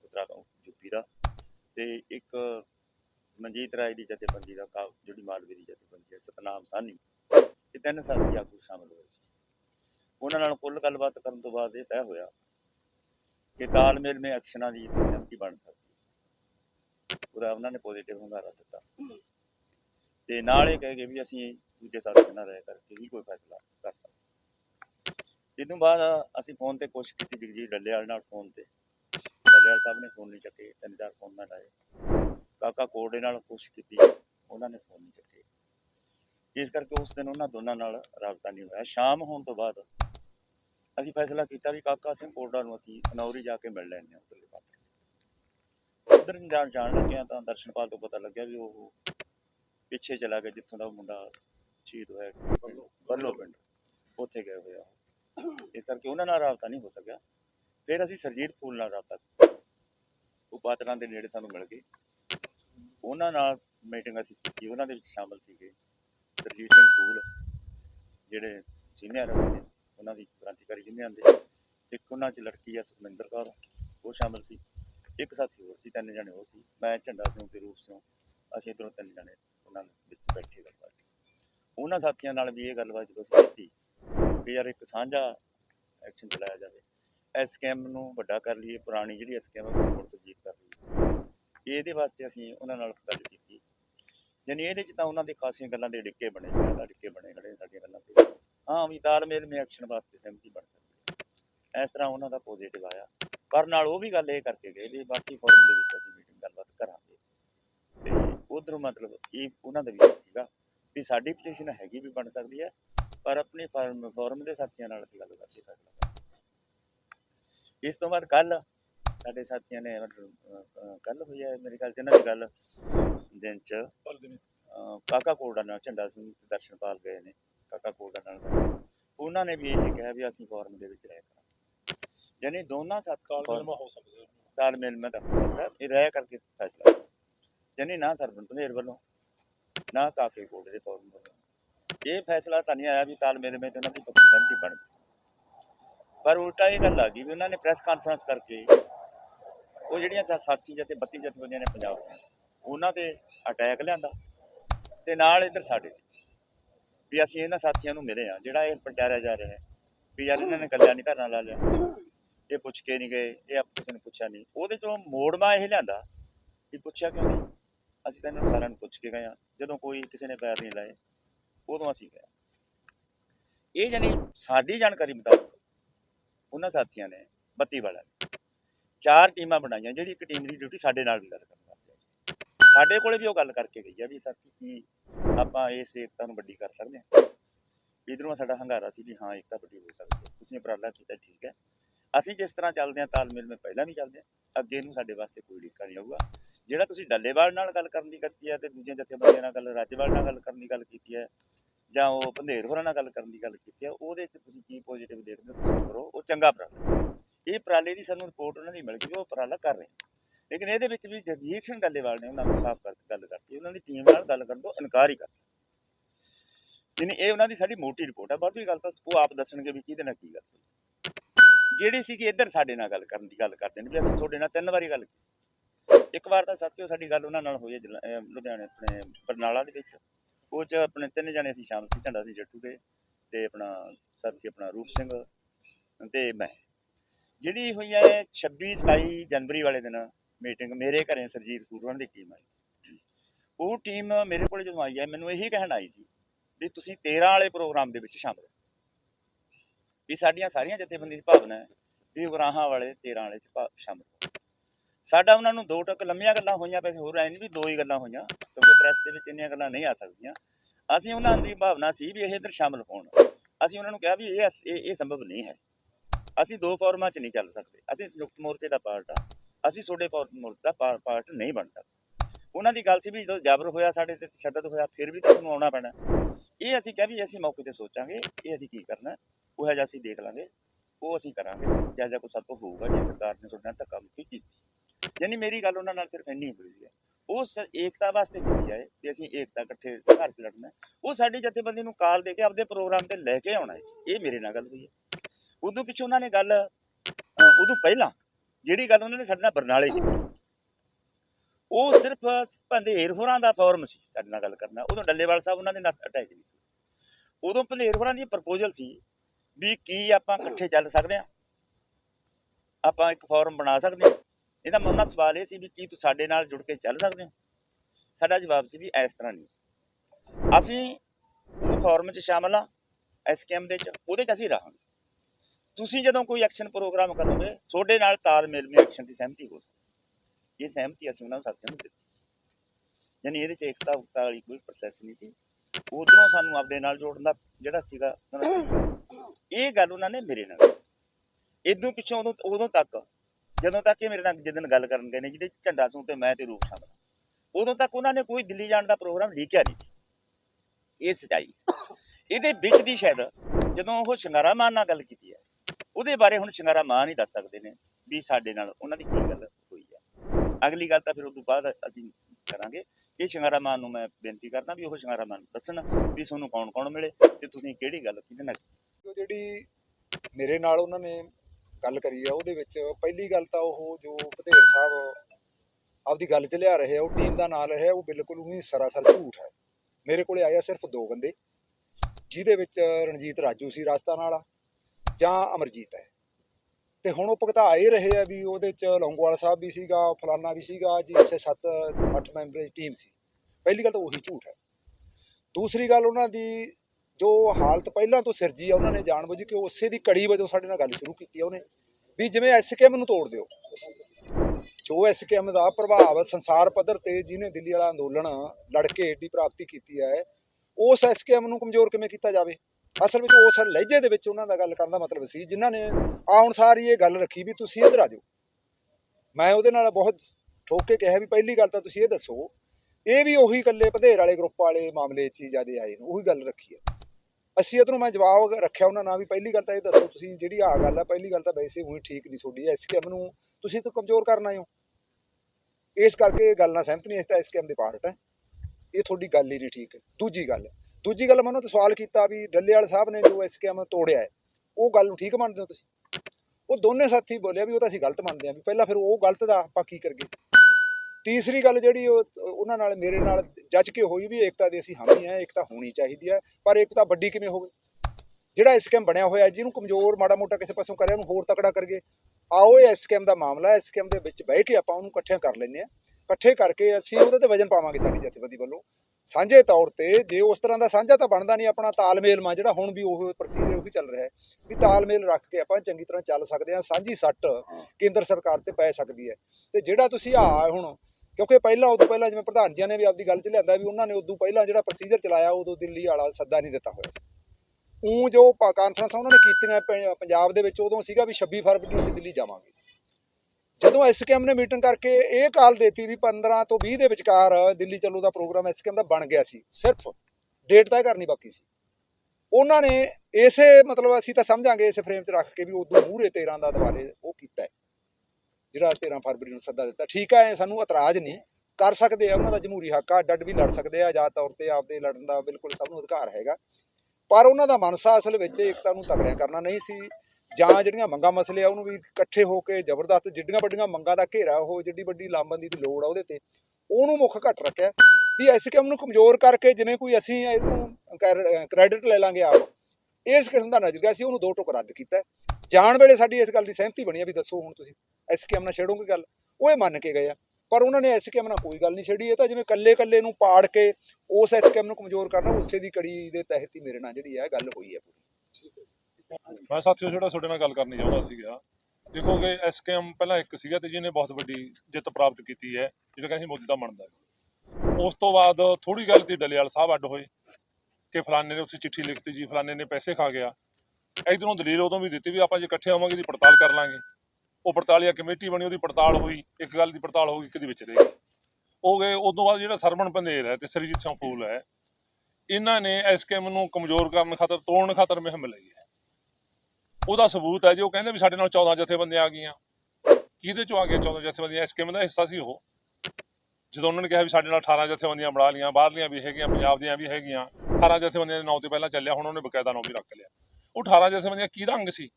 ਉਤਰਾਖੰਡ ਯੂਪੀ ਦਾ। ਤੇ ਇੱਕ ਮਨਜੀਤ ਰਾਏ ਦੀ ਜਥੇਬੰਦੀ ਦਾ ਕਾ- ਜਿਹੜੀ ਮਾਲਵੇ ਦੀ ਜਥੇਬੰਦੀ ਹੈ, ਸਤਨਾਮ ਸਾਨੀ ਇਹ ਤਿੰਨ ਸਾਥੀ ਆਗੂ ਸ਼ਾਮਲ ਹੋਏ ਸੀ। ਉਹਨਾਂ ਨਾਲ ਕੁੱਲ ਗੱਲਬਾਤ ਕਰਨ ਤੋਂ ਬਾਅਦ ਇਹ ਤੈਅ ਹੋਇਆ ਕਿ ਤਾਲਮੇਲ ਮੇ ਐਕਸ਼ਨਾਂ ਦੀ ਸਹਿਮਤੀ ਬਣ ਸਕਦੀ। ਉਹਦਾ ਉਹਨਾਂ ਨੇ ਪੋਜ਼ਿਟਿਵ ਹੁੰਗਾਰਾ ਦਿੱਤਾ। ਤੇ ਨਾਲ ਇਹ ਕਹੇ ਗਏ ਵੀ ਅਸੀਂ ਦੂਜੇ ਸਾਥੀਆਂ ਨਾਲ ਰਹਿ ਕਰਕੇ ਹੀ ਕੋਈ ਫੈਸਲਾ ਕਰ ਸਕਦੇ ਤੋਂ ਬਾਅਦ ਅਸੀਂ ਫੋਨ ਤੇ ਕੋਸ਼ਿਸ਼ ਕੀਤੀ ਜਗਜੀਤ ਡੱਲੇਵਾਲ ਨਾਲ ਫੋਨ ਤੇ। ਡੱਲੇਵਾਲ ਸਾਹਿਬ ਨੇ ਫੋਨ ਨਹੀਂ ਚੱਕੇ ਤਿੰਨ ਚਾਰ ਫੋਨ ਮੈਂ ਲਾਏ ਕਾਕਾ ਕੋਡੇ ਨਾਲ ਕੋਸ਼ਿਸ਼ ਕੀਤੀ ਉਹਨਾਂ ਨੇ ਫੋਨ ਨਹੀਂ ਚੱਕੇ। ਇਸ ਕਰਕੇ ਉਸ ਦਿਨ ਉਹਨਾਂ ਦੋਨਾਂ ਨਾਲ ਰਾਬਤਾ ਨਹੀਂ ਹੋਇਆ। ਸ਼ਾਮ ਹੋਣ ਤੋਂ ਬਾਅਦ ਅਸੀਂ ਫੈਸਲਾ ਕੀਤਾ ਵੀ ਕਾਕਾ ਸਿੰਘ ਕੋਡਾ ਨੂੰ ਅਸੀਂ ਖਨੌਰੀ ਜਾ ਕੇ ਮਿਲ ਲੈਣੇ ਹਾਂ ਉਧਰਲੇ ਪਾਸੇ। ਉਧਰ ਜਾਣ ਜਾਣ ਲੱਗਿਆ ਤਾਂ ਦਰਸ਼ਨਪਾਲ ਤੋਂ ਪਤਾ ਲੱਗਿਆ ਵੀ ਉਹ ਪਿੱਛੇ ਚਲਾ ਗਿਆ ਜਿੱਥੋਂ ਦਾ ਉਹ ਮੁੰਡਾ ਸ਼ਹੀਦ ਹੋਇਆ। ਬੱਲੋ ਪਿੰਡ। ਉੱਥੇ ਗਏ ਹੋਇਆ ਇਸ ਕਰਕੇ ਉਹਨਾਂ ਨਾਲ ਰਾਬਤਾ ਨਹੀਂ ਹੋ ਸਕਿਆ। ਫਿਰ ਅਸੀਂ ਸਰਜੀਤ ਫੂਲ ਨਾਲ ਰਾਬਤਾ ਕੀਤਾ। ਉਹ ਪਾਤਰਾਂ ਦੇ ਨੇੜੇ ਸਾਨੂੰ ਮਿਲ ਗਏ। ਉਹਨਾਂ ਨਾਲ ਮੀਟਿੰਗ ਅਸੀਂ ਕੀਤੀ। ਉਹਨਾਂ ਦੇ ਵਿੱਚ ਸ਼ਾਮਲ ਸੀਗੇ। ਸਰਜੀਤ ਸਿੰਘ ਫੂਲ ਜਿਹੜੇ ਸੀਨੀਅਰ ਨੇ ਉਹਨਾਂ ਦੀ ਕ੍ਰਾਂਤੀਕਾਰੀ ਜਿੰਨੇ ਦੇ ਇੱਕ ਉਹਨਾਂ 'ਚ ਲੜਕੀ ਆ ਸੁਖਮਿੰਦਰ ਕੌਰ, ਉਹ ਸ਼ਾਮਲ ਸੀ। ਇੱਕ ਸਾਥੀ ਹੋਰ ਸੀ, ਤਿੰਨ ਜਣੇ ਉਹ ਸੀ। ਮੈਂ ਝੰਡਾ ਸਿੰਘ ਤੇ ਰੂਪ ਸਿੰਘ ਅਸੀਂ ਇੱਧਰੋਂ ਤਿੰਨ ਜਣੇ ਉਹਨਾਂ ਵਿੱਚ ਬੈਠੇ ਗੱਲਬਾਤ ਉਹਨਾਂ ਸਾਥੀਆਂ ਨਾਲ ਵੀ ਇਹ ਗੱਲਬਾਤ ਜਦੋਂ ਅਸੀਂ ਕੀਤੀ ਕਿ ਯਾਰ ਇੱਕ ਸਾਂਝਾ ਐਕਸ਼ਨ ਚਲਾਇਆ ਜਾਵੇ। ਇਸ ਸਕੈਮ ਨੂੰ ਵੱਡਾ ਕਰ ਲਈਏ, ਪੁਰਾਣੀ ਜਿਹੜੀ ਇਸ ਸਕੈਮ ਨੂੰ ਮੁੜ ਤੋਂ ਜੀਤ ਕਰ ਲਈਏ। ਇਹਦੇ ਵਾਸਤੇ ਅਸੀਂ ਉਹਨਾਂ ਨਾਲ ਗੱਲ ਯਾਨੀ ਇਹਦੇ ਚ ਤਾਂ ਉਹਨਾਂ ਦੇ ਖਾਸੀਆਂ ਗੱਲਾਂ ਦੇ ਡਿੱਕੇ ਬਣੇ ਜ਼ਿਆਦਾ ਡਿੱਕੇ ਬਣੇ, ਖੜੇ ਸਾਡੀਆਂ ਗੱਲਾਂ ਤੇ। ਹਾਂ ਵੀ ਤਾਲਮੇਲ ਮੇ ਐਕਸ਼ਨ ਵਾਸਤੇ ਸਹਿਮਤੀ ਬਣ ਸਕਦੀ ਇਸ ਤਰ੍ਹਾਂ ਉਹਨਾਂ ਦਾ ਪੋਜ਼ਿਟਿਵ ਆਇਆ। ਪਰ ਨਾਲ ਉਹ ਵੀ ਗੱਲ ਇਹ ਕਰਕੇ ਗਏ ਵੀ ਬਾਕੀ ਫੋਰਮ ਦੇ ਵਿੱਚ ਅਸੀਂ ਮੀਟਿੰਗ ਗੱਲਬਾਤ ਕਰਾਂਗੇ। ਤੇ ਉਧਰੋਂ ਮਤਲਬ ਇਹ ਉਹਨਾਂ ਦਾ ਵੀ ਸੀਗਾ ਵੀ ਸਾਡੀ ਪੋਜੀਸ਼ਨ ਹੈਗੀ ਵੀ ਬਣ ਸਕਦੀ ਹੈ, ਪਰ ਆਪਣੇ ਫਾਰਮ ਫੋਰਮ ਦੇ ਸਾਥੀਆਂ ਨਾਲ ਅਸੀਂ ਗੱਲ ਕਰਕੇ ਫੈਸਲਾ ਇਸ ਤੋਂ ਬਾਅਦ ਕੱਲ ਸਾਡੇ ਸਾਥੀਆਂ ਨੇ ਮਤਲਬ ਕੱਲ ਹੋਈ ਹੈ ਮੇਰੇ ਖਿਆਲ ਚ ਇਹਨਾਂ ਦੀ ਗੱਲ। ਦਿਨ ਚ। ਕਾਕਾ ਕੋੜਾ ਨਾਲ ਝੰਡਾ ਸਿੰਘ ਦਰਸ਼ਨਪਾਲ ਗਏ ਨੇ ਕਾਕਾ ਕੋੜਾ ਨਾਲ। ਉਹਨਾਂ ਨੇ ਵੀ ਇਹ ਕਿਹਾ ਵੀ ਅਸੀਂ ਫੋਰਮ ਦੇ ਵਿੱਚ ਰਹਿ ਯਾਨੀ ਦੋਨਾਂ ਸਾਥ ਕਾਲਮਾ ਹੋ। ਸਕਦਾ ਤਾਲਮੇਲ ਮੈਂ ਤਾਂ ਇਹ ਰਹਿ ਕਰਕੇ ਫੈਸਲਾ ਯਾਨੀ ਨਾ ਸਰਬਨ ਪੰਧੇਰ ਵੱਲੋਂ ਨਾ ਕਾਕੇ ਕੋੜੇ ਦੇ ਫੋਰਮ ਵੱਲੋਂ। ਇਹ ਫੈਸਲਾ ਤਾਂ ਨਹੀਂ ਆਇਆ ਵੀ ਤਾਲਮੇਲ ਵਿੱਚ ਉਹਨਾਂ ਦੀ ਪੱਕੀ ਸਹਿਮਤੀ ਬਣ ਗਈ। ਪਰ ਉਲਟਾ ਇਹ ਗੱਲ ਆ ਗਈ ਵੀ ਉਹਨਾਂ ਨੇ ਪ੍ਰੈਸ ਕਾਨਫਰੰਸ ਕਰਕੇ ਉਹ ਜਿਹੜੀਆਂ ਸਾਥੀ ਜਥੇ 32 ਜਥੇਬੰਦੀਆਂ ਨੇ ਪੰਜਾਬ ਦੀਆਂ ਉਹਨਾਂ ਤੇ ਅਟੈਕ ਲਿਆਂਦਾ ਤੇ ਨਾਲ ਇੱਧਰ ਸਾਡੇ ਵੀ ਅਸੀਂ ਇਹਨਾਂ ਸਾਥੀਆਂ ਨੂੰ ਮਿਲੇ ਆ ਜਿਹੜਾ ਇਹ ਪ੍ਰਚਾਰਿਆ ਜਾ ਰਿਹਾ ਵੀ ਯਾਰ ਇਹਨਾਂ ਨੇ ਕੱਲਿਆਂ ਨਹੀਂ ਧਰਨਾ ਲਾ ਲਿਆ। ਇਹ ਪੁੱਛ ਕੇ ਨਹੀਂ ਗਏ, ਇਹ ਆਪ ਕਿਸੇ ਨੇ ਪੁੱਛਿਆ ਨਹੀਂ ਉਹਦੇ ਚੋਂ ਮੋੜਵਾ ਇਹ ਲਿਆਂਦਾ ਵੀ ਪੁੱਛਿਆ ਕਿਉਂ ਨਹੀਂ ਅਸੀਂ ਤਾਂ ਇਹਨਾਂ ਨੂੰ ਸਾਰਿਆਂ ਨੂੰ ਪੁੱਛ ਕੇ ਗਏ ਆ ਜਦੋਂ ਕੋਈ ਕਿਸੇ ਨੇ ਪੈਰ ਨਹੀਂ ਲਾਏ, ਉਦੋਂ ਅਸੀਂ ਗਏ ਇਹ ਜਾਨੀ ਸਾਡੀ ਜਾਣਕਾਰੀ ਮੁਤਾਬਕ ਉਹਨਾਂ ਸਾਥੀਆਂ ਨੇ, ਬੱਤੀ ਵਾਲਾ ਚਾਰ ਟੀਮਾਂ ਬਣਾਈਆਂ, ਜਿਹੜੀ ਇੱਕ ਟੀਮ ਦੀ ਡਿਊਟੀ ਸਾਡੇ ਨਾਲ ਵੀ ਗੱਲ ਕਰਨ। ਸਾਡੇ ਕੋਲੇ ਵੀ ਉਹ ਗੱਲ ਕਰਕੇ ਗਈ ਆ ਵੀ ਸਾਥੀ ਕੀ ਆਪਾਂ ਇਸ ਏਕਤਾ ਨੂੰ ਵੱਡੀ ਕਰ ਸਕਦੇ ਹਾਂ? ਇਧਰੋਂ ਸਾਡਾ ਹੰਗਾਰਾ ਸੀ ਵੀ ਹਾਂ, ਏਕਤਾ ਵੱਡੀ ਹੋ ਸਕਦੀ ਹੈ। ਤੁਸੀਂ ਉਪਰਾਲਾ ਕੀਤਾ, ਠੀਕ ਹੈ। ਅਸੀਂ ਜਿਸ ਤਰ੍ਹਾਂ ਚੱਲਦੇ ਹਾਂ, ਤਾਲਮੇਲ ਵਿੱਚ ਪਹਿਲਾਂ ਵੀ ਚੱਲਦੇ ਹਾਂ, ਅੱਗੇ ਨੂੰ ਸਾਡੇ ਵਾਸਤੇ ਕੋਈ ਢਿੱਕਾ ਨਹੀਂ ਆਊਗਾ। ਜਿਹੜਾ ਤੁਸੀਂ ਡੱਲੇਵਾਲ ਨਾਲ ਗੱਲ ਕਰਨ ਦੀ ਕੀਤੀ ਹੈ ਤੇ ਦੂਜੀਆਂ ਜਥੇਬੰਦੀਆਂ ਨਾਲ ਗੱਲ, ਰਾਜੇਵਾਲ ਨਾਲ ਗੱਲ ਕਰਨ ਦੀ ਗੱਲ ਕੀਤੀ ਹੈ, ਜਾਂ ਉਹ ਪੰਧੇਰ ਹੋਰਾਂ ਨਾਲ ਗੱਲ ਕਰਨ ਦੀ ਗੱਲ ਕੀਤੀ ਹੈ, ਉਹਦੇ 'ਚ ਤੁਸੀਂ ਕੀ ਪੋਜ਼ਿਟਿਵ ਦੇਖਦੇ ਹੋ, ਤੁਸੀਂ ਕਰੋ, ਉਹ ਚੰਗਾ ਉਪਰਾਲਾ। ਇਹ ਉਪਰਾਲੇ ਦੀ ਸਾਨੂੰ ਰਿਪੋਰਟ ਉਹਨਾਂ ਦੀ ਮਿਲ ਗਈ, ਉਹ ਉਪਰਾਲਾ ਕਰ ਰਹੇ ਲੇਕਿਨ ਇਹਦੇ ਵਿੱਚ ਵੀ ਜਗਜੀਤ ਸਿੰਘ ਡੱਲੇਵਾਲ ਨੇ ਉਹਨਾਂ ਨੂੰ ਸਾਫ਼ ਕਰਕੇ ਗੱਲ ਕਰਤੀ। ਉਹਨਾਂ ਦੀ ਟੀਮ ਨਾਲ ਗੱਲ ਕਰਨ ਤੋਂ ਇਨਕਾਰ ਹੀ ਕਰ ਜਿਹਨੇ ਇਹ ਉਹਨਾਂ ਦੀ ਸਾਡੀ ਮੋਟੀ ਰਿਪੋਰਟ ਹੈ ਬਾਕੀ ਗੱਲ ਤਾਂ ਉਹ ਆਪ ਦੱਸਣਗੇ ਵੀ ਕਿਹਦੇ ਨਾਲ ਕੀ ਗੱਲ ਹੋਈ। ਜਿਹੜੀ ਸੀ ਕਿ ਇੱਧਰ ਸਾਡੇ ਨਾਲ ਗੱਲ ਕਰਨ ਦੀ ਗੱਲ ਕਰਦੇ ਨੇ ਵੀ ਅਸੀਂ ਤੁਹਾਡੇ ਨਾਲ ਤਿੰਨ ਵਾਰੀ ਗੱਲ ਕੀਤੀ। ਇੱਕ ਵਾਰ ਤਾਂ ਸਾਥੀਓ ਸਾਡੀ ਗੱਲ ਉਹਨਾਂ ਨਾਲ ਹੋਈ ਹੈ ਜਲ- ਲੁਧਿਆਣੇ ਆਪਣੇ ਬਰਨਾਲਾ ਦੇ ਵਿੱਚ। ਉਹ ਚ ਆਪਣੇ ਤਿੰਨ ਜਣੇ ਅਸੀਂ ਸ਼ਾਮਲ ਸੀ, ਝੰਡਾ ਸੀ, ਜੱਟੂ ਦੇ ਤੇ ਆਪਣਾ ਸਾਥੀ ਆਪਣਾ ਰੂਪ ਸਿੰਘ ਤੇ ਮੈਂ। ਜਿਹੜੀ ਹੋਈ ਹੈ 26 27 ਜਨਵਰੀ ਵਾਲੇ ਦਿਨ ਮੀਟਿੰਗ ਮੇਰੇ ਘਰੇ ਸਰਜੀਤ ਕੂਰਨ ਦੀ ਟੀਮ ਆਈ। ਉਹ ਟੀਮ ਮੇਰੇ ਕੋਲ ਜਦੋਂ ਆਈ ਹੈ, ਮੈਨੂੰ ਇਹੀ ਕਹਿਣ ਆਈ ਸੀ ਵੀ ਤੁਸੀਂ 13 ਵਾਲੇ ਪ੍ਰੋਗਰਾਮ ਦੇ ਵਿੱਚ ਸ਼ਾਮਲ ਹੋ। ਵੀ ਸਾਡੀਆਂ ਸਾਰੀਆਂ ਜਥੇਬੰਦੀ ਦੀ ਭਾਵਨਾ ਹੈ ਵੀ ਉਗਰਾਹਾਂ ਵਾਲੇ 13 ਵਾਲੇ ਚ ਭਾ- ਸ਼ਾਮਲ ਹੋ। ਸਾਡਾ ਉਹਨਾਂ ਨੂੰ ਦੋ ਟੱਕ ਲੰਮੀਆਂ ਗੱਲਾਂ ਹੋਈਆਂ, ਵੈਸੇ ਹੋਰ ਐ ਵੀ ਦੋ ਹੀ ਗੱਲਾਂ ਹੋਈਆਂ, ਕਿਉਂਕਿ ਪ੍ਰੈਸ ਦੇ ਵਿੱਚ ਇੰਨੀਆਂ ਗੱਲਾਂ ਨਹੀਂ ਆ ਸਕਦੀਆਂ। ਅਸੀਂ ਉਹਨਾਂ ਦੀ ਭਾਵਨਾ ਸੀ ਵੀ ਇਹ ਇੱਧਰ ਸ਼ਾਮਲ ਹੋਣ। ਅਸੀਂ ਉਹਨਾਂ ਨੂੰ ਕਿਹਾ ਵੀ ਇਹ ਇਹ ਸੰਭਵ ਨਹੀਂ ਹੈ। ਅਸੀਂ ਦੋ ਫੋਰਮਾਂ 'ਚ ਨਹੀਂ ਚੱਲ ਸਕਦੇ। ਅਸੀਂ ਸੰਯੁਕਤ ਮੋਰਚੇ ਦਾ ਪਾਰਟ ਆ। ਅਸੀਂ ਤੁਹਾਡੇ ਫੋਰ- ਮੋਰਚੇ ਦਾ ਪਾ- ਪਾਰਟ ਨਹੀਂ ਬਣ ਸਕਦੇ ਉਹਨਾਂ ਦੀ ਗੱਲ ਸੀ ਵੀ ਜਦੋਂ ਜਬਰ ਹੋਇਆ ਸਾਡੇ ਤੇ ਤਸ਼ੱਦਦ ਹੋਇਆ, ਫਿਰ ਵੀ ਤੁਹਾਨੂੰ ਆਉਣਾ ਪੈਣਾ। ਇਹ ਅਸੀਂ ਕਿਹਾ ਵੀ ਅਸੀਂ ਮੌਕੇ ਤੇ ਸੋਚਾਂਗੇ, ਇਹ ਅਸੀਂ ਕੀ ਕਰਨਾ, ਉਹ ਜਿਹਾ ਅਸੀਂ ਦੇਖ ਲਾਂਗੇ, ਉਹ ਅਸੀਂ ਕਰਾਂਗੇ, ਜਿਹਾ ਜਿਹਾ ਕੋਈ ਸਾਤੋਂ ਹੋਊਗਾ, ਜੇ ਸਰਕਾਰ ਨੇ ਤੁਹਾਡੇ ਨਾਲ ਧੱਕਾ ਮੁੱਕੀ ਕੀਤੀ। ਯਾਨੀ ਮੇਰੀ ਗੱਲ ਉਹਨਾਂ ਨਾਲ ਸਿਰਫ ਇੰਨੀ ਹੋਈ ਹੈ ਉਹ ਸ- ਏਕਤਾ ਵਾਸਤੇ ਨਹੀਂ ਸੀ ਆਏ ਤੇ ਅਸੀਂ ਏਕਤਾ ਇਕੱਠੇ ਘਰ 'ਚ ਲੜਨਾ। ਉਹ ਸਾਡੀ ਜਥੇਬੰਦੀ ਨੂੰ ਕਾਲ ਦੇ ਕੇ ਆਪਦੇ ਪ੍ਰੋਗਰਾਮ ਤੇ ਲੈ ਕੇ ਆਉਣਾ ਸੀ। ਇਹ ਮੇਰੇ ਨਾਲ ਗੱਲ ਹੋਈ ਹੈ। ਉਦੋਂ ਪਿੱਛੇ ਉਹਨਾਂ ਨੇ ਗੱਲ ਉਦੋਂ ਪਹਿਲਾਂ ਜਿਹੜੀ ਗੱਲ ਉਹਨਾਂ ਨੇ ਸਾਡੇ ਨਾਲ ਬਰਨਾਲੇ ਕੀਤੀ। ਉਹ ਸਿਰਫ ਭੰਦੇਰ ਹੋਰਾਂ ਦਾ ਫੋਰਮ ਸੀ ਸਾਡੇ ਨਾਲ ਗੱਲ ਕਰਨਾ ਉਦੋਂ ਡੱਲੇਵਾਲ ਸਾਹਿਬ ਉਹਨਾਂ ਦੇ ਨਾਲ ਅਟੈਚ ਨਹੀਂ ਸੀ। ਉਦੋਂ ਭੰਦੇਰ ਹੋਰਾਂ ਦੀ ਪ੍ਰਪੋਜ਼ਲ ਸੀ ਵੀ ਕੀ ਆਪਾਂ ਇਕੱਠੇ ਚੱਲ ਸਕਦੇ ਹਾਂ। ਆਪਾਂ ਇੱਕ ਫੋਰਮ ਬਣਾ ਸਕਦੇ ਹਾਂ। ਇਹਦਾ ਮਨ ਦਾ ਸਵਾਲ ਇਹ ਸੀ ਵੀ ਕੀ ਤੁਸੀਂ ਸਾਡੇ ਨਾਲ ਜੁੜ ਕੇ ਚੱਲ ਸਕਦੇ ਹੋ। ਸਾਡਾ ਜਵਾਬ ਸੀ ਵੀ ਇਸ ਤਰ੍ਹਾਂ ਨਹੀਂ। ਅਸੀਂ ਫੋਰਮ 'ਚ ਸ਼ਾਮਲ ਆ ਐਸਕੇਐਮ ਦੇ 'ਚ ਉਹਦੇ 'ਚ ਅਸੀਂ ਰਹਾਂਗੇ। ਤੁਸੀਂ ਜਦੋਂ ਕੋਈ ਐਕਸ਼ਨ ਪ੍ਰੋਗਰਾਮ ਕਰੋਗੇ, ਤੁਹਾਡੇ ਨਾਲ ਤਾਲਮੇਲ ਮੇ ਐਕਸ਼ਨ ਦੀ ਸਹਿਮਤੀ ਹੋ ਸਕਦੀ ਇਹ ਸਹਿਮਤੀ ਅਸੀਂ ਉਹਨਾਂ ਨੂੰ ਸਾਥੀਆਂ ਨੂੰ ਦਿੱਤੀ। ਯਾਨੀ ਇਹਦੇ 'ਚ ਏਕਤਾ ਉਕਤਾ ਵਾਲੀ ਕੋਈ ਪ੍ਰੋਸੈਸ ਨਹੀਂ ਸੀ। ਉਧਰੋਂ ਸਾਨੂੰ ਆਪਣੇ ਨਾਲ ਜੋੜਨ ਦਾ ਜਿਹੜਾ ਸੀਗਾ ਇਹ ਗੱਲ ਉਹਨਾਂ ਨੇ ਮੇਰੇ ਨਾਲ ਇਦੋਂ ਪਿੱਛੋਂ ਉਦੋਂ ਉਦੋਂ ਤੱਕ, ਜਦੋਂ ਤੱਕ ਇਹ ਮੇਰੇ ਨਾਲ ਜਿੱਦਣ ਗੱਲ ਕਰਨ ਗਏ ਨੇ, ਜਿਹਦੇ 'ਚ ਝੰਡਾ ਸੂ ਤੇ ਮੈਂ ਤੇ ਰੂਪ ਸ਼ਾਮਲ ਉਦੋਂ ਤੱਕ ਉਹਨਾਂ ਨੇ ਕੋਈ ਦਿੱਲੀ ਜਾਣ ਦਾ ਪ੍ਰੋਗਰਾਮ ਲਿਖਿਆ ਨਹੀਂ ਸੀ। ਇਹ ਸਚਾਈ ਇਹਦੇ ਵਿੱਚ ਦੀ ਸ਼ਾਇਦ ਜਦੋਂ ਉਹ ਸ਼ਿੰਗਾਰਾ ਮਾਨ ਨਾਲ ਗੱਲ ਕੀਤੀ ਉਹਦੇ ਬਾਰੇ ਹੁਣ ਸ਼ਿੰਗਾਰਾ ਮਾਨ ਹੀ ਦੱਸ ਸਕਦੇ ਨੇ ਵੀ ਸਾਡੇ ਨਾਲ ਉਹਨਾਂ ਦੀ ਕੀ ਗੱਲ ਹੋਈ ਹੈ ਅਗਲੀ ਗੱਲ ਤਾਂ ਫਿਰ ਉਸ ਤੋਂ ਬਾਅਦ ਅਸੀਂ ਕਰਾਂਗੇ ਇਹ ਸ਼ਿੰਗਾਰਾ ਮਾਨ ਨੂੰ ਮੈਂ ਬੇਨਤੀ ਕਰਦਾ ਵੀ ਉਹ ਸ਼ਿੰਗਾਰਾ ਮਾਨ ਦੱਸਣ ਵੀ ਤੁਹਾਨੂੰ ਕੌਣ ਕੌਣ ਮਿਲੇ ਤੇ ਤੁਸੀਂ ਕਿਹੜੀ ਗੱਲ ਕਿਹਦੇ ਨਾਲ ਜਿਹੜੀ ਮੇਰੇ ਨਾਲ ਉਹਨਾਂ ਨੇ ਗੱਲ ਕਰੀ ਆ, ਉਹਦੇ ਵਿੱਚ ਪਹਿਲੀ ਗੱਲ ਤਾਂ ਉਹ ਜੋ ਵਧੇਰ ਸਾਹਿਬ ਆਪਦੀ ਗੱਲ ਚ ਲਿਆ ਰਹੇ ਆ, ਉਹ ਟੀਮ ਦਾ ਨਾਂ ਰਿਹਾ, ਉਹ ਬਿਲਕੁਲ ਹੀ ਸਰਾਸਰ ਝੂਠ ਹੈ। ਮੇਰੇ ਕੋਲੇ ਆਇਆ ਸਿਰਫ ਦੋ ਬੰਦੇ, ਜਿਹਦੇ ਵਿੱਚ ਰਣਜੀਤ ਰਾਜੂ ਸੀ ਰਾਜਸਥਾਨ ਵਾਲਾ ਜਾਂ ਅਮਰਜੀਤ ਹੈ। ਤੇ ਹੁਣ ਉਹ ਭਗਤਾ ਇਹ ਰਹੇ ਆ ਵੀ ਉਹਦੇ ਚ ਲੌਂਗੋਵਾਲ ਸਾਹਿਬ ਵੀ ਸੀਗਾ ਫਲਾਨਾ ਵੀ ਸੀਗਾ, ਜੀ ਇੱਥੇ 7 8 ਮੈਂਬਰ ਦੀ ਟੀਮ ਸੀ। ਪਹਿਲੀ ਗੱਲ ਤਾਂ ਉਹੀ ਝੂਠ ਹੈ। ਦੂਸਰੀ ਗੱਲ ਉਹਨਾਂ ਦੀ ਜੋ ਹਾਲਤ ਪਹਿਲਾਂ ਤੋਂ ਸਿਰਜੀ ਆ, ਉਹਨਾਂ ਨੇ ਜਾਣਬੁੱਝ ਕੇ ਉਸੇ ਦੀ ਕੜੀ ਵਜੋਂ ਸਾਡੇ ਨਾਲ ਗੱਲ ਸ਼ੁਰੂ ਕੀਤੀ ਆ ਉਹਨੇ, ਵੀ ਜਿਵੇਂ ਐਸਕੇਐਮ ਨੂੰ ਤੋੜ ਦਿਓ। ਜੋ ਐਸਕੇਐਮ ਦਾ ਪ੍ਰਭਾਵ ਸੰਸਾਰ ਪੱਧਰ ਤੇ ਜਿਹਨੇ ਦਿੱਲੀ ਵਾਲਾ ਅੰਦੋਲਨ ਲੜ ਕੇ ਏਡੀ ਪ੍ਰਾਪਤੀ ਕੀਤੀ ਹੈ ਉਸ ਐਸਕੇਐਮ ਨੂੰ ਕਮਜ਼ੋਰ ਕਿਵੇਂ ਕੀਤਾ ਜਾਵੇ? ਅਸਲ ਵਿੱਚ ਉਸ ਲਹਿਜੇ ਦੇ ਵਿੱਚ ਉਹਨਾਂ ਦਾ ਗੱਲ ਕਰਨ ਦਾ ਮਤਲਬ ਸੀ, ਜਿਨ੍ਹਾਂ ਨੇ ਆਉਣ ਸਾਰ ਹੀ ਇਹ ਗੱਲ ਰੱਖੀ ਵੀ ਤੁਸੀਂ ਇੱਧਰ ਆ ਜਾਓ। ਮੈਂ ਉਹਦੇ ਨਾਲ ਬਹੁਤ ਠੋਕ ਕੇ ਕਿਹਾ ਵੀ ਪਹਿਲੀ ਗੱਲ ਤਾਂ ਤੁਸੀਂ ਇਹ ਦੱਸੋ, ਇਹ ਵੀ ਉਹੀ ਇਕੱਲੇ ਭਦੇਰ ਵਾਲੇ ਗਰੁੱਪ ਵਾਲੇ ਮਾਮਲੇ 'ਚ ਹੀ ਜਿਆਦੇ ਆਏ ਨੇ, ਉਹੀ ਗੱਲ ਰੱਖੀ ਹੈ। ਅਸੀਂ ਉਹਨੂੰ ਮੈਂ ਜਵਾਬ ਰੱਖਿਆ ਉਹਨਾਂ ਨਾਲ ਵੀ ਪਹਿਲੀ ਗੱਲ ਤਾਂ ਇਹ ਦੱਸੋ, ਤੁਸੀਂ ਜਿਹੜੀ ਆ ਗੱਲ ਹੈ ਪਹਿਲੀ ਗੱਲ ਤਾਂ ਵੈਸੇ ਉਹੀ ਠੀਕ ਨਹੀਂ ਤੁਹਾਡੀ ਐਸਕੇਐਮ ਨੂੰ ਤੁਸੀਂ ਤਾਂ ਕਮਜ਼ੋਰ ਕਰਨਾ ਆਏ ਹੋ। ਇਸ ਕਰਕੇ ਇਹ ਗੱਲ ਨਾਲ ਸਹਿਮਤ ਨਹੀਂ ਇਸ ਤਾਂ ਐਸਕੇਐਮ ਦੇ ਪਾਰਟ ਹੈ। ਇਹ ਤੁਹਾਡੀ ਗੱਲ ਹੀ ਨਹੀਂ ਠੀਕ। ਦੂਜੀ ਗੱਲ ਦੂਜੀ ਗੱਲ ਮੈਂ ਉਹਨਾਂ ਤੋਂ ਸਵਾਲ ਕੀਤਾ ਵੀ ਡੱਲੇਵਾਲ ਸਾਹਿਬ ਨੇ ਜੋ ਐਸਕੇਐਮ ਤੋੜਿਆ ਹੈ, ਉਹ ਗੱਲ ਨੂੰ ਠੀਕ ਮੰਨਦੇ ਹੋ ਤੁਸੀਂ? ਉਹ ਦੋਨੇ ਸਾਥੀ ਬੋਲਿਆ ਵੀ ਉਹ ਤਾਂ ਅਸੀਂ ਗਲਤ ਮੰਨਦੇ ਹਾਂ ਵੀ ਪਹਿਲਾਂ ਫਿਰ ਉਹ ਗਲਤ ਦਾ ਆਪਾਂ ਕੀ ਕਰਗੇ ਤੀਸਰੀ ਗੱਲ ਜਿਹੜੀ ਉਹ, ਉਹਨਾਂ ਨਾਲ ਮੇਰੇ ਨਾਲ ਜੱਜ ਕੇ ਹੋਈ ਵੀ ਏਕਤਾ ਦੀ ਅਸੀਂ ਹਾਮੀ ਹੈ, ਏਕਤਾ ਹੋਣੀ ਚਾਹੀਦੀ ਹੈ, ਪਰ ਏਕਤਾ ਵੱਡੀ ਕਿਵੇਂ ਹੋਵੇ? ਜਿਹੜਾ ਐਸਕੇਐਮ ਬਣਿਆ ਹੋਇਆ ਜਿਹਨੂੰ ਕਮਜ਼ੋਰ ਮਾੜਾ ਮੋਟਾ ਕਿਸੇ ਪਾਸੋਂ ਕਰਿਆ ਉਹਨੂੰ ਹੋਰ ਤਕੜਾ ਕਰਗੇ ਆਓ ਇਹ ਐਸਕੇਐਮ ਦਾ ਮਾਮਲਾ ਐਸਕੇਐਮ ਦੇ ਵਿੱਚ ਬਹਿ ਕੇ ਆਪਾਂ ਉਹਨੂੰ ਇਕੱਠਿਆਂ ਕਰ ਲੈਂਦੇ ਆ ਇਕੱਠੇ ਕਰਕੇ ਅਸੀਂ ਉਹਦੇ ਤੇ ਵਜਨ ਪਾਵਾਂਗੇ ਸਾਡੀ ਜਥੇਬੰਦੀ ਵੱਲੋਂ। ਸਾਂਝੇ ਤੌਰ ਤੇ ਜੇ ਉਸ ਤਰ੍ਹਾਂ ਦਾ ਸਾਂਝਾ ਤਾਂ ਬਣਦਾ ਨਹੀਂ ਆਪਣਾ ਤਾਲਮੇਲ ਮਾ ਜਿਹੜਾ ਹੁਣ ਵੀ ਉਹ ਪ੍ਰੋਸੀਜਰ ਉਹੀ ਚੱਲ ਰਿਹਾ ਹੈ ਵੀ ਤਾਲਮੇਲ ਰੱਖ ਕੇ ਆਪਾਂ ਚੰਗੀ ਤਰ੍ਹਾਂ ਚੱਲ ਸਕਦੇ ਹਾਂ ਸਾਂਝੀ ਸੱਟ ਕੇਂਦਰ ਸਰਕਾਰ ਤੇ ਪੈ ਸਕਦੀ ਹੈ। ਤੇ ਜਿਹੜਾ ਤੁਸੀਂ ਆ ਹੁਣ ਕਿਉਂਕਿ ਪਹਿਲਾਂ ਉਦੋਂ ਪਹਿਲਾਂ ਜਿਵੇਂ ਪ੍ਰਧਾਨ ਜੀ ਨੇ ਵੀ ਆਪਦੀ ਗੱਲ 'ਚ ਲਿਆਂਦਾ ਵੀ ਉਹਨਾਂ ਨੇ ਉਦੋਂ ਪਹਿਲਾਂ ਜਿਹੜਾ ਪ੍ਰੋਸੀਜਰ ਚਲਾਇਆ ਉਦੋਂ ਦਿੱਲੀ ਵਾਲਾ ਸੱਦਾ ਨਹੀਂ ਦਿੱਤਾ ਹੋਇਆ। ਉਹ ਜੋ ਕਾਨਫਰੰਸ ਉਹਨਾਂ ਨੇ ਕੀਤੀਆਂ ਪੰਜਾਬ ਦੇ ਵਿੱਚ ਉਦੋਂ ਸੀਗਾ ਵੀ 26 ਫਰਵਰੀ ਨੂੰ ਅਸੀਂ ਦਿੱਲੀ ਜਾਵਾਂਗੇ। ਜਦੋਂ ਐਸਕੇਐਮ ਨੇ ਮੀਟਿੰਗ ਕਰਕੇ ਇਹ ਕਾਲ ਦੇਤੀ ਵੀ 15 ਤੋਂ 20 ਦੇ ਵਿਚਕਾਰ ਦਿੱਲੀ ਚੱਲੋ ਦਾ ਪ੍ਰੋਗਰਾਮ ਐਸਕੇਐਮ ਦਾ ਬਣ ਗਿਆ ਸੀ, ਸਿਰਫ ਡੇਟ ਤੈਅ ਕਰਨੀ ਬਾਕੀ ਸੀ। ਉਹਨਾਂ ਨੇ ਇਸੇ ਮਤਲਬ ਅਸੀਂ ਤਾਂ ਸਮਝਾਂਗੇ ਇਸ ਫਰੇਮ 'ਚ ਰੱਖ ਕੇ ਵੀ ਉਦੋਂ ਮੂਹਰੇ 13 ਦਾ ਦੁਬਾਰੇ ਉਹ ਕੀਤਾ ਹੈ। ਜਿਹੜਾ 13 ਫਰਵਰੀ ਨੂੰ ਸੱਦਾ ਦਿੱਤਾ। ਠੀਕ ਹੈ ਸਾਨੂੰ ਇਤਰਾਜ਼ ਨਹੀਂ। ਕਰ ਸਕਦੇ ਆ, ਉਹਨਾਂ ਦਾ ਜਮਹੂਰੀ ਹੱਕ ਆ ਡੱਡ ਵੀ ਲੜ ਸਕਦੇ ਆ, ਆਜ਼ਾਦ ਤੌਰ ਤੇ ਆਪਦੇ ਲੜਨ ਦਾ ਬਿਲਕੁਲ ਸਭ ਨੂੰ ਅਧਿਕਾਰ ਹੈਗਾ। ਪਰ ਉਹਨਾਂ ਦਾ ਮਨਸਾ ਅਸਲ ਵਿੱਚ ਏਕਤਾ ਨੂੰ ਤਕੜਿਆ ਕਰਨਾ ਨਹੀਂ ਸੀ। ਜਾਂ ਜਿਹੜੀਆਂ ਮੰਗਾਂ ਮਸਲੇ ਆ, ਉਹਨੂੰ ਵੀ ਇਕੱਠੇ ਹੋ ਕੇ ਜ਼ਬਰਦਸਤ ਜਿੱਡੀਆਂ ਵੱਡੀਆਂ ਮੰਗਾਂ ਦਾ ਘੇਰਾ, ਉਹ ਜਿੱਡੀ ਵੱਡੀ ਲਾਮਬੰਦੀ ਦੀ ਲੋੜ ਆ ਉਹਦੇ ਤੇ, ਉਹਨੂੰ ਮੁੱਖ ਘੱਟ ਰੱਖਿਆ। ਵੀ ਐਸਕੇਐਮ ਨੂੰ ਕਮਜ਼ੋਰ ਕਰਕੇ ਜਿਵੇਂ ਕੋਈ ਅਸੀਂ ਇਹਨੂੰ ਕ੍ਰੈਡਿਟ ਲੈ ਲਾਂਗੇ ਆਪ, ਇਸ ਕਿਸਮ ਦਾ ਨਜ਼ਰੀਆ ਸੀ, ਉਹਨੂੰ ਦੋ ਟੁਕ ਰੱਦ ਕੀਤਾ। ਜਾਣ ਵੇਲੇ ਸਾਡੀ ਇਸ ਗੱਲ ਦੀ ਸਹਿਮਤੀ ਬਣੀ ਆ ਵੀ ਦੱਸੋ ਹੁਣ ਤੁਸੀਂ ਐਸਕੇਐਮ ਨਾਲ ਛੇੜੋਗੇ ਗੱਲ, ਉਹ ਇਹ ਮੰਨ ਕੇ ਗਏ ਆ। ਪਰ ਉਹਨਾਂ ਨੇ ਐਸਕੇਐਮ ਨਾਲ ਕੋਈ ਗੱਲ ਨਹੀਂ ਛੇੜੀ, ਇਹ ਤਾਂ ਜਿਵੇਂ ਕੱਲੇ ਕੱਲੇ ਨੂੰ ਪਾੜ ਕੇ ਉਸ ਐਸਕੇਐਮ ਨੂੰ ਕਮਜ਼ੋਰ ਕਰਨਾ, ਉਸੇ ਦੀ ਕੜੀ ਦੇ ਤਹਿਤ ਹੀ ਮੇਰੇ ਨਾਲ ਜਿਹੜੀ ਹੈ ਗੱਲ ਹੋਈ ਹੈ ਪੂਰੀ। ਮੈਂ ਸਾਥੀਓ ਜਿਹੜਾ ਤੁਹਾਡੇ ਨਾਲ ਗੱਲ ਕਰਨੀ ਚਾਹੁੰਦਾ ਸੀਗਾ, ਦੇਖੋ ਕਿ ਐਸਕੇਐਮ ਪਹਿਲਾਂ ਇੱਕ ਸੀਗਾ ਤੇ ਜਿਹਨੇ ਬਹੁਤ ਵੱਡੀ ਜਿੱਤ ਪ੍ਰਾਪਤ ਕੀਤੀ ਹੈ ਜਿਹੜਾ ਕਹਿੰਦੇ ਮੋਦੀ ਦਾ ਮੰਨਦਾ ਉਸ ਤੋਂ ਬਾਅਦ ਥੋੜੀ ਗੱਲ ਤੇ ਡਲੇਵਾਲ ਸਾਹਿਬ ਅੱਡ ਹੋਏ ਕਿ ਫਲਾਣੇ ਨੇ ਉੱਥੇ ਚਿੱਠੀ ਲਿਖਤੀ ਜੀ, ਫਲਾਣੇ ਨੇ ਪੈਸੇ ਖਾ ਗਿਆ। ਇਧਰੋਂ ਦਲੀਲ ਉਦੋਂ ਵੀ ਦਿੱਤੀ ਵੀ ਆਪਾਂ ਜੇ ਇਕੱਠੇ ਹੋਵਾਂਗੇ ਦੀ ਪੜਤਾਲ ਕਰ ਲਾਂਗੇ। ਉਹ ਪੜਤਾਲੀਆ ਕਮੇਟੀ ਬਣੀ, ਉਹਦੀ ਪੜਤਾਲ ਹੋਈ, ਇੱਕ ਗੱਲ ਦੀ ਪੜਤਾਲ ਹੋ ਗਈ ਇੱਕ ਵਿੱਚ ਰਹਿ ਉਹ ਹੋ ਗਏ, ਉਦੋਂ ਬਾਅਦ ਜਿਹੜਾ ਸਰਵਣ ਪੰਦੇਰ ਹੈ ਤੇ ਸਰਜੀਤ ਸਿੰਘ ਫੂਲ ਹੈ, ਇਹਨਾਂ ਨੇ ਐਸਕੇਐਮ ਨੂੰ ਕਮਜ਼ੋਰ ਕਰਨ ਖਾਤਰ, ਤੋੜਨ ਖਾਤਰ ਮੁਹਿੰਮ ਲਈ ਹੈ। ਉਹਦਾ ਸਬੂਤ ਹੈ ਜੀ, ਉਹ ਕਹਿੰਦੇ ਵੀ ਸਾਡੇ ਨਾਲ 14 ਜਥੇਬੰਦੀਆਂ ਆ ਗਈਆਂ। ਕਿਹਦੇ ਚੋਂ ਆ ਗਈਆਂ 14 ਜਥੇਬੰਦੀਆਂ? ਇਸ ਐਸਕੇਐਮ ਦਾ ਹਿੱਸਾ ਸੀ ਉਹ? ਜਦੋਂ ਉਹਨਾਂ ਨੇ ਕਿਹਾ ਵੀ ਸਾਡੇ ਨਾਲ 18 ਜਥੇਬੰਦੀਆਂ ਬਣਾ ਲੀਆਂ ਬਾਹਰਲੀਆਂ ਵੀ ਹੈਗੀਆਂ, ਪੰਜਾਬ ਦੀਆਂ ਵੀ ਹੈਗੀਆਂ 18 ਜਥੇਬੰਦੀਆਂ ਦੇ ਨਾਂ ਤੇ ਪਹਿਲਾਂ ਚੱਲਿਆ, ਹੁਣ ਉਹਨੇ ਬਕਾਇਦਾ ਨਾਂ ਵੀ ਰੱਖ ਲਿਆ। ਉਹ 18 ਜਥੇਬੰਦੀਆਂ ਕਿਹਦਾ ਅੰਗ ਸੀ?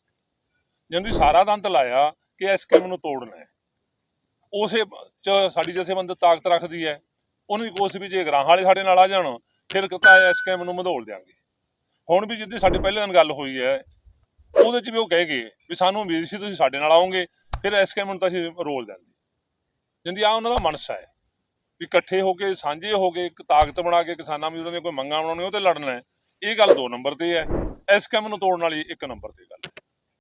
ਜਿਹਨੂੰ ਸਾਰਾ ਦੰਤ ਲਾਇਆ ਕਿ ਇਸ ਐਸਕੇਐਮ ਨੂੰ ਤੋੜਨਾ ਹੈ। ਉਸੇ ਚ ਸਾਡੀ ਜਥੇਬੰਦ ਤਾਕਤ ਰੱਖਦੀ ਹੈ। ਉਹਨੂੰ ਵੀ ਕੋਸ਼ਿਸ਼ ਵੀ ਜੇ ਗਰਾਂ ਵਾਲੇ ਸਾਡੇ ਨਾਲ ਆ ਜਾਣ, ਫਿਰ ਕਿਤਾ ਐਸਕੇਐਮ ਨੂੰ ਮਧੋਲ ਦਿਆਂਗੇ। ਹੁਣ ਵੀ ਜਿੱਦੀ ਸਾਡੀ ਪਹਿਲੇ ਦਿਨ ਗੱਲ ਹੋਈ ਹੈ ਉਹਦੇ ਚ ਵੀ ਉਹ ਕਹਿ ਗਏ ਵੀ ਸਾਨੂੰ ਉਮੀਦ ਸੀ ਤੁਸੀਂ ਸਾਡੇ ਨਾਲ ਆਓਗੇ, ਫਿਰ ਐਸਕੇਐਮ ਨੂੰ ਤਾਂ ਅਸੀਂ ਰੋਲ ਦਿੰਦੇ ਜਿੰਦੀ ਆ ਉਹਨਾਂ ਦਾ ਮਨਸਾ ਹੈ ਵੀ ਇਕੱਠੇ ਹੋ ਕੇ, ਸਾਂਝੇ ਹੋ ਕੇ, ਇੱਕ ਤਾਕਤ ਬਣਾ ਕੇ ਕਿਸਾਨਾਂ ਵੀ ਉਹਨਾਂ ਦੀਆਂ ਕੋਈ ਮੰਗਾਂ ਬਣਾਉਣੀਆਂ, ਉਹ ਤੇ ਲੜਨਾ ਹੈ। ਇਹ ਗੱਲ ਦੋ ਨੰਬਰ ਤੇ ਹੈ। ਐਸਕੇਐਮ ਨੂੰ ਤੋੜਨ ਵਾਲੀ ਇੱਕ ਨੰਬਰ ਤੇ ਗੱਲ ਹੈ।